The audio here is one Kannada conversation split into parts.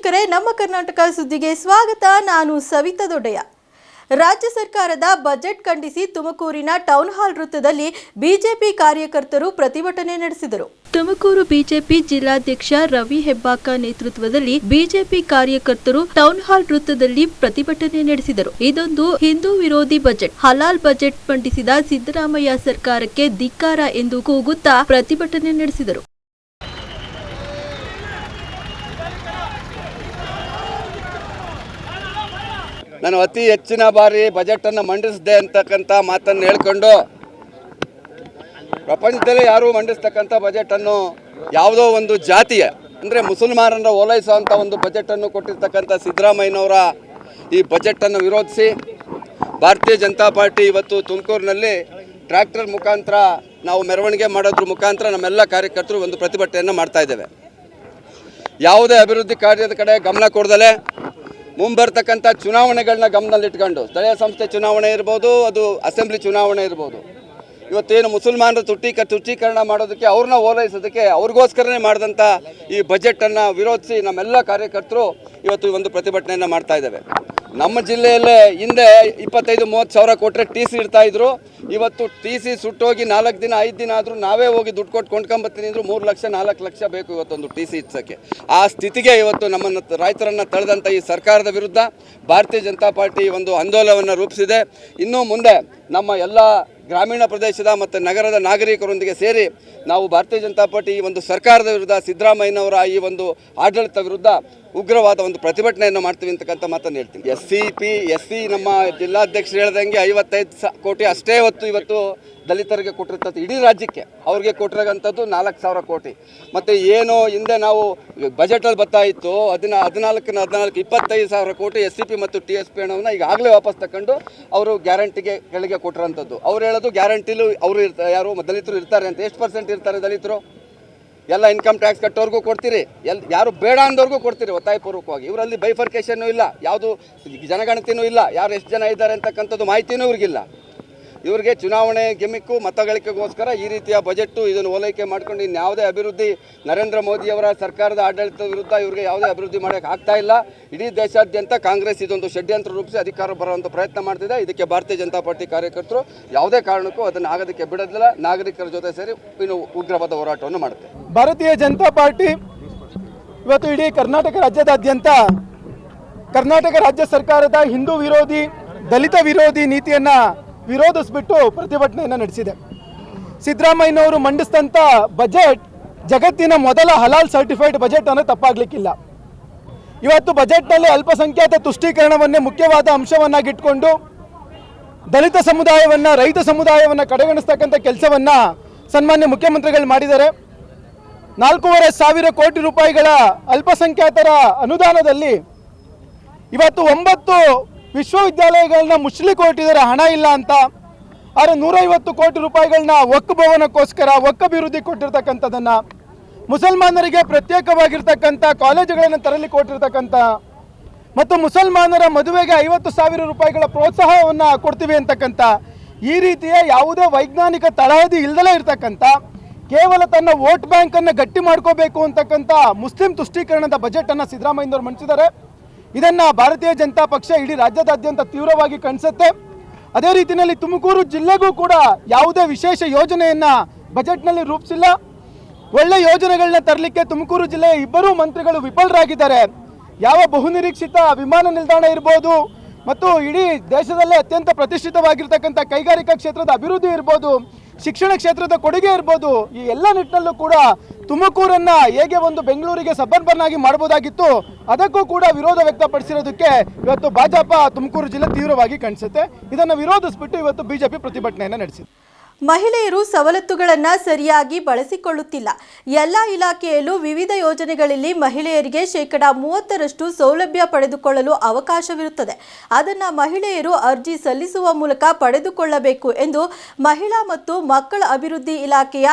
ವೀಕ್ಷಕರೇ, ನಮ್ಮ ಕರ್ನಾಟಕ ಸುದ್ದಿಗೆ ಸ್ವಾಗತ. ನಾನು ಸವಿತಾ ದೊಡ್ಡಯ್ಯ. ರಾಜ್ಯ ಸರ್ಕಾರದ ಬಜೆಟ್ ಖಂಡಿಸಿ ತುಮಕೂರಿನ ಟೌನ್ ಹಾಲ್ ವೃತ್ತದಲ್ಲಿ ಬಿಜೆಪಿ ಕಾರ್ಯಕರ್ತರು ಪ್ರತಿಭಟನೆ ನಡೆಸಿದರು. ತುಮಕೂರು ಬಿಜೆಪಿ ಜಿಲ್ಲಾಧ್ಯಕ್ಷ ರವಿ ಹೆಬ್ಬಾಕ ನೇತೃತ್ವದಲ್ಲಿ ಬಿಜೆಪಿ ಕಾರ್ಯಕರ್ತರು ಟೌನ್ ಹಾಲ್ ವೃತ್ತದಲ್ಲಿ ಪ್ರತಿಭಟನೆ ನಡೆಸಿದರು. ಇದೊಂದು ಹಿಂದೂ ವಿರೋಧಿ ಬಜೆಟ್. ಹಲಾಲ್ ಬಜೆಟ್ ಮಂಡಿಸಿದ ಸಿದ್ದರಾಮಯ್ಯ ಸರ್ಕಾರಕ್ಕೆ ಧಿಕ್ಕಾರ ಎಂದು ಕೂಗುತ್ತಾ ಪ್ರತಿಭಟನೆ ನಡೆಸಿದರು. ನಾನು ಅತಿ ಹೆಚ್ಚಿನ ಬಾರಿ ಬಜೆಟನ್ನು ಮಂಡಿಸಿದೆ ಅಂತಕ್ಕಂಥ ಮಾತನ್ನು ಹೇಳ್ಕೊಂಡು ಪ್ರಪಂಚದಲ್ಲಿ ಯಾರೂ ಮಂಡಿಸ್ತಕ್ಕಂಥ ಬಜೆಟನ್ನು ಯಾವುದೋ ಒಂದು ಜಾತಿಯ, ಅಂದರೆ ಮುಸಲ್ಮಾನರ ಓಲೈಸುವಂಥ ಒಂದು ಬಜೆಟನ್ನು ಕೊಟ್ಟಿರ್ತಕ್ಕಂಥ ಸಿದ್ದರಾಮಯ್ಯನವರ ಈ ಬಜೆಟನ್ನು ವಿರೋಧಿಸಿ ಭಾರತೀಯ ಜನತಾ ಪಾರ್ಟಿ ಇವತ್ತು ತುಮಕೂರಿನಲ್ಲಿ ಟ್ರ್ಯಾಕ್ಟರ್ ಮುಖಾಂತರ ನಾವು ಮೆರವಣಿಗೆ ಮಾಡೋದ್ರ ಮುಖಾಂತರ ನಮ್ಮೆಲ್ಲ ಕಾರ್ಯಕರ್ತರು ಒಂದು ಪ್ರತಿಭಟನೆಯನ್ನು ಮಾಡ್ತಾ ಇದ್ದೇವೆ. ಯಾವುದೇ ಅಭಿವೃದ್ಧಿ ಕಾರ್ಯದ ಕಡೆ ಗಮನ ಕೊಡದಲೆ ಮುಂಬರ್ತಕ್ಕಂಥ ಚುನಾವಣೆಗಳನ್ನ ಗಮನದಲ್ಲಿಟ್ಕೊಂಡು ಸ್ಥಳೀಯ ಸಂಸ್ಥೆ ಚುನಾವಣೆ ಇರ್ಬೋದು, ಅದು ಅಸೆಂಬ್ಲಿ ಚುನಾವಣೆ ಇರ್ಬೋದು. ಇವತ್ತೇನು ಮುಸಲ್ಮಾನರ ತುಟ್ಟೀಕ ತುಷ್ಟೀಕರಣ ಮಾಡೋದಕ್ಕೆ ಅವ್ರನ್ನ ಓಲೈಸೋದಕ್ಕೆ ಅವ್ರಿಗೋಸ್ಕರನೇ ಮಾಡಿದಂಥ ಈ ಬಜೆಟನ್ನು ವಿರೋಧಿಸಿ ನಮ್ಮೆಲ್ಲ ಕಾರ್ಯಕರ್ತರು ಇವತ್ತು ಒಂದು ಪ್ರತಿಭಟನೆಯನ್ನು ಮಾಡ್ತಾ ಇದ್ದೇವೆ. ನಮ್ಮ ಜಿಲ್ಲೆಯಲ್ಲೇ ಹಿಂದೆ ಇಪ್ಪತ್ತೈದು, ಮೂವತ್ತು ಸಾವಿರ ಕೊಟ್ಟರೆ ಟಿ ಸಿ ಇಡ್ತಾ ಇದ್ರು. ಇವತ್ತು ಟಿ ಸಿ ಸುಟ್ಟೋಗಿ ನಾಲ್ಕು ದಿನ, ಐದು ದಿನ ಆದರೂ ನಾವೇ ಹೋಗಿ ದುಡ್ಡು ಕೊಟ್ಟು ಕೊಂಡ್ಕೊಂಬರ್ತೀನಿ ಅಂದ್ರು ಮೂರು ಲಕ್ಷ, ನಾಲ್ಕು ಲಕ್ಷ ಬೇಕು ಇವತ್ತೊಂದು ಟಿ ಸಿ ಇಡ್ಸೋಕ್ಕೆ. ಆ ಸ್ಥಿತಿಗೆ ಇವತ್ತು ನಮ್ಮನ್ನು ರೈತರನ್ನು ತಳೆದಂಥ ಈ ಸರ್ಕಾರದ ವಿರುದ್ಧ ಭಾರತೀಯ ಜನತಾ ಪಾರ್ಟಿ ಒಂದು ಆಂದೋಲನವನ್ನು ರೂಪಿಸಿದೆ. ಇನ್ನೂ ಮುಂದೆ ನಮ್ಮ ಎಲ್ಲ ಗ್ರಾಮೀಣ ಪ್ರದೇಶದ ಮತ್ತು ನಗರದ ನಾಗರಿಕರೊಂದಿಗೆ ಸೇರಿ ನಾವು ಭಾರತೀಯ ಜನತಾ ಪಾರ್ಟಿ ಈ ಒಂದು ಸರ್ಕಾರದ ವಿರುದ್ಧ ಸಿದ್ದರಾಮಯ್ಯನವರ ಈ ಒಂದು ಆಡಳಿತ ವಿರುದ್ಧ ಉಗ್ರವಾದ ಒಂದು ಪ್ರತಿಭಟನೆಯನ್ನು ಮಾಡ್ತೀವಿ ಅಂತಕ್ಕಂಥ ಮಾತನ್ನು ಹೇಳ್ತೀನಿ. S C P S C ನಮ್ಮ ಜಿಲ್ಲಾಧ್ಯಕ್ಷರು ಹೇಳ್ದಂಗೆ ಐವತ್ತೈದು ಸ ಕೋಟಿ ಅಷ್ಟೇ ಹೊತ್ತು ಇವತ್ತು ದಲಿತರಿಗೆ ಕೊಟ್ಟಿರ್ತದ್ದು ಇಡೀ ರಾಜ್ಯಕ್ಕೆ ಅವ್ರಿಗೆ ಕೊಟ್ಟಿರೋಂಥದ್ದು ನಾಲ್ಕು ಸಾವಿರ ಕೋಟಿ. ಮತ್ತು ಏನು ಹಿಂದೆ ನಾವು ಬಜೆಟಲ್ಲಿ ಬರ್ತಾ ಇತ್ತು ಅದನ್ನ ಹದಿನಾಲ್ಕನ, ಹದಿನಾಲ್ಕು, ಇಪ್ಪತ್ತೈದು ಸಾವಿರ ಕೋಟಿ ಎಸ್ ಸಿ ಪಿ ಮತ್ತು ಟಿ ಎಸ್ ಪಿ ಹಣವನ್ನು ಈಗಾಗಲೇ ವಾಪಸ್ ತಗೊಂಡು ಅವರು ಗ್ಯಾರಂಟಿಗೆ ಕೆಳಗೆ ಕೊಟ್ಟಿರೋಂಥದ್ದು. ಅವ್ರು ಹೇಳೋದು ಗ್ಯಾರಂಟಿಲು ಅವರು ಇರ್ತಾರೆ ಯಾರು ದಲಿತರು ಇರ್ತಾರೆ ಅಂತ, ಎಷ್ಟು ಪರ್ಸೆಂಟ್ ಇರ್ತಾರೆ ದಲಿತರು? ಎಲ್ಲ ಇನ್ಕಮ್ ಟ್ಯಾಕ್ಸ್ ಕಟ್ಟೋರ್ಗೂ ಕೊಡ್ತೀರಿ. ಎಲ್, ಯಾರು ಬೇಡ ಅಂದವ್ರಿಗೂ ಕೊಡ್ತೀರಿ ಒತ್ತಾಯಪೂರ್ವಕವಾಗಿ. ಇವರಲ್ಲಿ ಬೈಫರ್ಕೇಷನ್ನು ಇಲ್ಲ. ಯಾವುದು ಜನಗಣತಿನೂ ಇಲ್ಲ. ಯಾರು ಎಷ್ಟು ಜನ ಇದ್ದಾರೆ ಅಂತಕ್ಕಂಥದ್ದು ಮಾಹಿತಿನೂ ಇವ್ರಿಗಿಲ್ಲ. ಇವ್ರಿಗೆ ಚುನಾವಣೆ ಗಿಮಿಕ್ಕು ಮತಗಳಿಕೆಗೋಸ್ಕರ ಈ ರೀತಿಯ ಬಜೆಟ್ಟು ಇದನ್ನು ಓಲೈಕೆ ಮಾಡ್ಕೊಂಡು ಇನ್ಯಾವುದೇ ಅಭಿವೃದ್ಧಿ ನರೇಂದ್ರ ಮೋದಿಯವರ ಸರ್ಕಾರದ ಆಡಳಿತದ ವಿರುದ್ಧ ಇವರಿಗೆ ಯಾವುದೇ ಅಭಿವೃದ್ಧಿ ಮಾಡೋಕೆ ಆಗ್ತಾ ಇಲ್ಲ. ಇಡೀ ದೇಶಾದ್ಯಂತ ಕಾಂಗ್ರೆಸ್ ಇದೊಂದು ಷಡ್ಯಂತ್ರ ರೂಪಿಸಿ ಅಧಿಕಾರ ಬರುವಂಥ ಪ್ರಯತ್ನ ಮಾಡ್ತಿದೆ. ಇದಕ್ಕೆ ಭಾರತೀಯ ಜನತಾ ಪಾರ್ಟಿ ಕಾರ್ಯಕರ್ತರು ಯಾವುದೇ ಕಾರಣಕ್ಕೂ ಅದನ್ನು ಆಗೋದಕ್ಕೆ ಬಿಡೋದಿಲ್ಲ. ನಾಗರಿಕರ ಜೊತೆ ಸೇರಿ ಇನ್ನು ಉಗ್ರವಾದ ಹೋರಾಟವನ್ನು ಮಾಡುತ್ತೆ. ಭಾರತೀಯ ಜನತಾ ಪಾರ್ಟಿ ಇವತ್ತು ಇಡೀ ಕರ್ನಾಟಕ ರಾಜ್ಯದಾದ್ಯಂತ ಕರ್ನಾಟಕ ರಾಜ್ಯ ಸರ್ಕಾರದ ಹಿಂದೂ ವಿರೋಧಿ, ದಲಿತ ವಿರೋಧಿ ನೀತಿಯನ್ನ ವಿರೋಧಿಸ್ಬಿಟ್ಟು ಪ್ರತಿಭಟನೆಯನ್ನು ನಡೆಸಿದೆ. ಸಿದ್ದರಾಮಯ್ಯನವರು ಮಂಡಿಸಿದಂಥ ಬಜೆಟ್ ಜಗತ್ತಿನ ಮೊದಲ ಹಲಾಲ್ ಸರ್ಟಿಫೈಡ್ ಬಜೆಟ್ ಅನ್ನೋ ತಪ್ಪಾಗ್ಲಿಕ್ಕಿಲ್ಲ. ಇವತ್ತು ಬಜೆಟ್ನಲ್ಲಿ ಅಲ್ಪಸಂಖ್ಯಾತ ತುಷ್ಟೀಕರಣವನ್ನೇ ಮುಖ್ಯವಾದ ಅಂಶವನ್ನಾಗಿಟ್ಕೊಂಡು ದಲಿತ ಸಮುದಾಯವನ್ನ, ರೈತ ಸಮುದಾಯವನ್ನು ಕಡೆಗಣಿಸ್ತಕ್ಕಂಥ ಕೆಲಸವನ್ನ ಸನ್ಮಾನ್ಯ ಮುಖ್ಯಮಂತ್ರಿಗಳು ಮಾಡಿದ್ದಾರೆ. ನಾಲ್ಕೂವರೆ ಸಾವಿರ ಕೋಟಿ ರೂಪಾಯಿಗಳ ಅಲ್ಪಸಂಖ್ಯಾತರ ಅನುದಾನದಲ್ಲಿ ಇವತ್ತು ಒಂಬತ್ತು ವಿಶ್ವವಿದ್ಯಾಲಯಗಳನ್ನ ಮುಚ್ಚಲಿಕ್ಕೆ ಹೊರಟಿದ್ದಾರೆ ಹಣ ಇಲ್ಲ ಅಂತ. ಆದರೆ ನೂರೈವತ್ತು ಕೋಟಿ ರೂಪಾಯಿಗಳನ್ನ ಒಕ್ಕ ಭವನಕ್ಕೋಸ್ಕರ, ಒಕ್ಕ ಅಭಿವೃದ್ಧಿ ಕೊಟ್ಟಿರ್ತಕ್ಕಂಥದ್ದನ್ನ ಮುಸಲ್ಮಾನರಿಗೆ ಪ್ರತ್ಯೇಕವಾಗಿರ್ತಕ್ಕಂಥ ಕಾಲೇಜುಗಳನ್ನು ತರಲಿ ಕೊಟ್ಟಿರ್ತಕ್ಕಂಥ ಮತ್ತು ಮುಸಲ್ಮಾನರ ಮದುವೆಗೆ ಐವತ್ತು ಸಾವಿರ ರೂಪಾಯಿಗಳ ಪ್ರೋತ್ಸಾಹವನ್ನು ಕೊಡ್ತೀವಿ ಅಂತಕ್ಕಂಥ ಈ ರೀತಿಯ ಯಾವುದೇ ವೈಜ್ಞಾನಿಕ ತಳಹದಿ ಇಲ್ದಲೇ ಇರತಕ್ಕಂಥ, ಕೇವಲ ತನ್ನ ವೋಟ್ ಬ್ಯಾಂಕನ್ನು ಗಟ್ಟಿ ಮಾಡ್ಕೋಬೇಕು ಅಂತಕ್ಕಂಥ ಮುಸ್ಲಿಂ ತುಷ್ಟೀಕರಣದ ಬಜೆಟನ್ನು ಸಿದ್ದರಾಮಯ್ಯನವರು ಮಂಡಿಸಿದ್ದಾರೆ. ಇದನ್ನು ಭಾರತೀಯ ಜನತಾ ಪಕ್ಷ ಇಡೀ ರಾಜ್ಯದಾದ್ಯಂತ ತೀವ್ರವಾಗಿ ಕಣಿಸುತ್ತೆ. ಅದೇ ರೀತಿಯಲ್ಲಿ ತುಮಕೂರು ಜಿಲ್ಲೆಗೂ ಕೂಡ ಯಾವುದೇ ವಿಶೇಷ ಯೋಜನೆಯನ್ನು ಬಜೆಟ್ನಲ್ಲಿ ರೂಪಿಸಿಲ್ಲ. ಒಳ್ಳೆ ಯೋಜನೆಗಳನ್ನ ತರಲಿಕ್ಕೆ ತುಮಕೂರು ಜಿಲ್ಲೆಯ ಇಬ್ಬರೂ ಮಂತ್ರಿಗಳು ವಿಫಲರಾಗಿದ್ದಾರೆ. ಯಾವ ಬಹುನಿರೀಕ್ಷಿತ ವಿಮಾನ ನಿಲ್ದಾಣ ಇರ್ಬೋದು ಮತ್ತು ಇಡೀ ದೇಶದಲ್ಲೇ ಅತ್ಯಂತ ಪ್ರತಿಷ್ಠಿತವಾಗಿರ್ತಕ್ಕಂಥ ಕೈಗಾರಿಕಾ ಕ್ಷೇತ್ರದ ಅಭಿವೃದ್ಧಿ ಇರ್ಬೋದು ಶಿಕ್ಷಣ ಕ್ಷೇತ್ರದ ಕೊಡುಗೆ ಇರ್ಬೋದು, ಈ ಎಲ್ಲ ನಿಟ್ಟಿನಲ್ಲೂ ಕೂಡ ತುಮಕೂರನ್ನ ಹೇಗೆ ಒಂದು ಬೆಂಗಳೂರಿಗೆ ಸಬ್ಬರ್ಬನ್ ಆಗಿ ಮಾಡಬಹುದಾಗಿತ್ತು ಅದಕ್ಕೂ ಕೂಡ ವಿರೋಧ ವ್ಯಕ್ತಪಡಿಸಿರೋದಕ್ಕೆ ಇವತ್ತು ಭಾಜಪ ತುಮಕೂರು ಜಿಲ್ಲೆ ತೀವ್ರವಾಗಿ ಕಾಣಿಸುತ್ತೆ. ಇದನ್ನು ವಿರೋಧಿಸ್ಬಿಟ್ಟು ಇವತ್ತು ಬಿಜೆಪಿ ಪ್ರತಿಭಟನೆಯನ್ನು ನಡೆಸಿದೆ. ಮಹಿಳೆಯರು ಸವಲತ್ತುಗಳನ್ನು ಸರಿಯಾಗಿ ಬಳಸಿಕೊಳ್ಳುತ್ತಿಲ್ಲ. ಎಲ್ಲ ಇಲಾಖೆಯಲ್ಲೂ ವಿವಿಧ ಯೋಜನೆಗಳಲ್ಲಿ ಮಹಿಳೆಯರಿಗೆ ಶೇಕಡ ಮೂವತ್ತರಷ್ಟು ಸೌಲಭ್ಯ ಪಡೆದುಕೊಳ್ಳಲು ಅವಕಾಶವಿರುತ್ತದೆ. ಅದನ್ನು ಮಹಿಳೆಯರು ಅರ್ಜಿ ಸಲ್ಲಿಸುವ ಮೂಲಕ ಪಡೆದುಕೊಳ್ಳಬೇಕು ಎಂದು ಮಹಿಳಾ ಮತ್ತು ಮಕ್ಕಳ ಅಭಿವೃದ್ಧಿ ಇಲಾಖೆಯ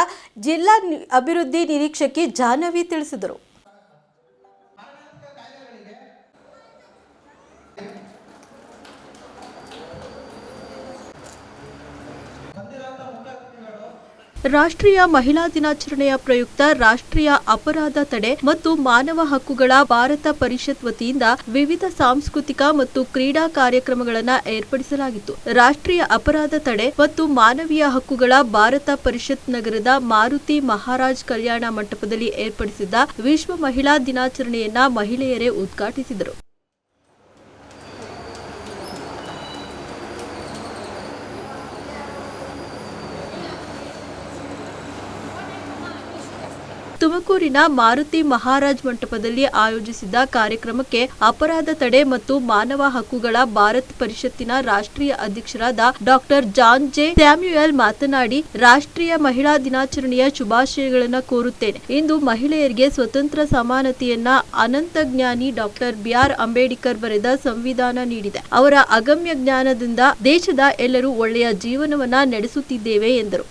ಜಿಲ್ಲಾ ಅಭಿವೃದ್ಧಿ ನಿರೀಕ್ಷಕಿ ಜಾಹ್ನವಿ ತಿಳಿಸಿದರು. ರಾಷ್ಟ್ರೀಯ ಮಹಿಳಾ ದಿನಾಚರಣೆಯ ಪ್ರಯುಕ್ತ ರಾಷ್ಟ್ರೀಯ ಅಪರಾಧ ತಡೆ ಮತ್ತು ಮಾನವ ಹಕ್ಕುಗಳ ಭಾರತ ಪರಿಷತ್ ವತಿಯಿಂದ ವಿವಿಧ ಸಾಂಸ್ಕೃತಿಕ ಮತ್ತು ಕ್ರೀಡಾ ಕಾರ್ಯಕ್ರಮಗಳನ್ನು ಏರ್ಪಡಿಸಲಾಗಿತ್ತು. ರಾಷ್ಟ್ರೀಯ ಅಪರಾಧ ತಡೆ ಮತ್ತು ಮಾನವೀಯ ಹಕ್ಕುಗಳ ಭಾರತ ಪರಿಷತ್ ನಗರದ ಮಾರುತಿ ಮಹಾರಾಜ್ ಕಲ್ಯಾಣ ಮಂಟಪದಲ್ಲಿ ಏರ್ಪಡಿಸಿದ್ದ ವಿಶ್ವ ಮಹಿಳಾ ದಿನಾಚರಣೆಯನ್ನ ಮಹಿಳೆಯರೇ ಉದ್ಘಾಟಿಸಿದರು. ತುಮಕೂರಿನ ಮಾರುತಿ ಮಹಾರಾಜ್ ಮಂಟಪದಲ್ಲಿ ಆಯೋಜಿಸಿದ್ದ ಕಾರ್ಯಕ್ರಮಕ್ಕೆ ಅಪರಾಧ ತಡೆ ಮತ್ತು ಮಾನವ ಹಕ್ಕುಗಳ ಭಾರತ್ ಪರಿಷತ್ತಿನ ರಾಷ್ಟ್ರೀಯ ಅಧ್ಯಕ್ಷರಾದ ಡಾಕ್ಟರ್ ಜಾನ್ ಜೆ ಸ್ಯಾಮ್ಯುಯಲ್ ಮಾತನಾಡಿ, ರಾಷ್ಟ್ರೀಯ ಮಹಿಳಾ ದಿನಾಚರಣೆಯ ಶುಭಾಶಯಗಳನ್ನು ಕೋರುತ್ತೇನೆ. ಇಂದು ಮಹಿಳೆಯರಿಗೆ ಸ್ವತಂತ್ರ ಸಮಾನತೆಯನ್ನ ಅನಂತ ಜ್ಞಾನಿ ಡಾಕ್ಟರ್ ಬಿಆರ್ ಅಂಬೇಡ್ಕರ್ ಬರೆದ ಸಂವಿಧಾನ ನೀಡಿದೆ. ಅವರ ಅಗಮ್ಯ ಜ್ಞಾನದಿಂದ ದೇಶದ ಎಲ್ಲರೂ ಒಳ್ಳೆಯ ಜೀವನವನ್ನ ನಡೆಸುತ್ತಿದ್ದೇವೆ ಎಂದರು.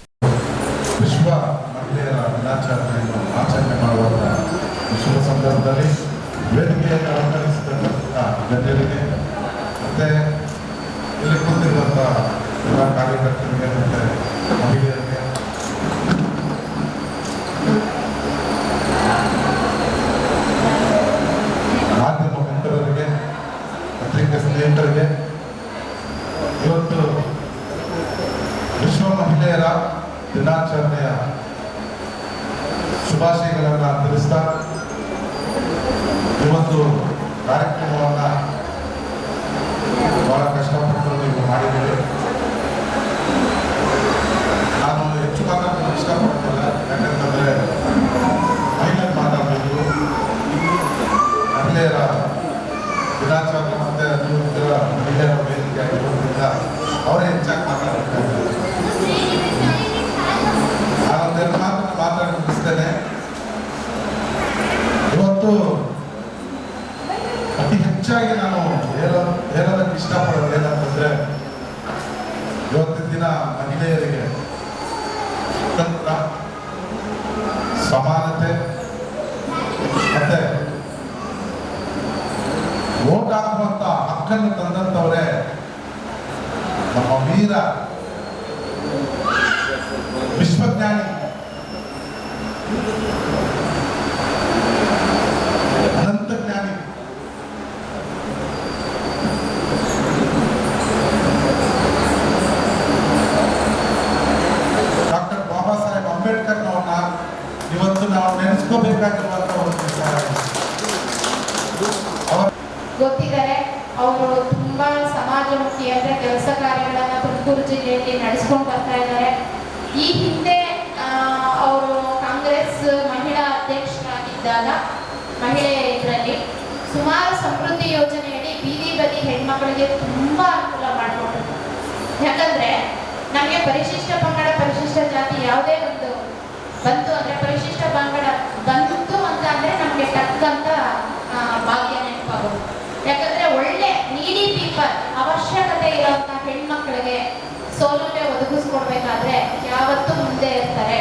ಸೌಲಭ್ಯ ಒದಗಿಸ್ಕೊಡ್ಬೇಕಾದ್ರೆ ಯಾವತ್ತೂ ಮುಂದೆ ಇರ್ತಾರೆ.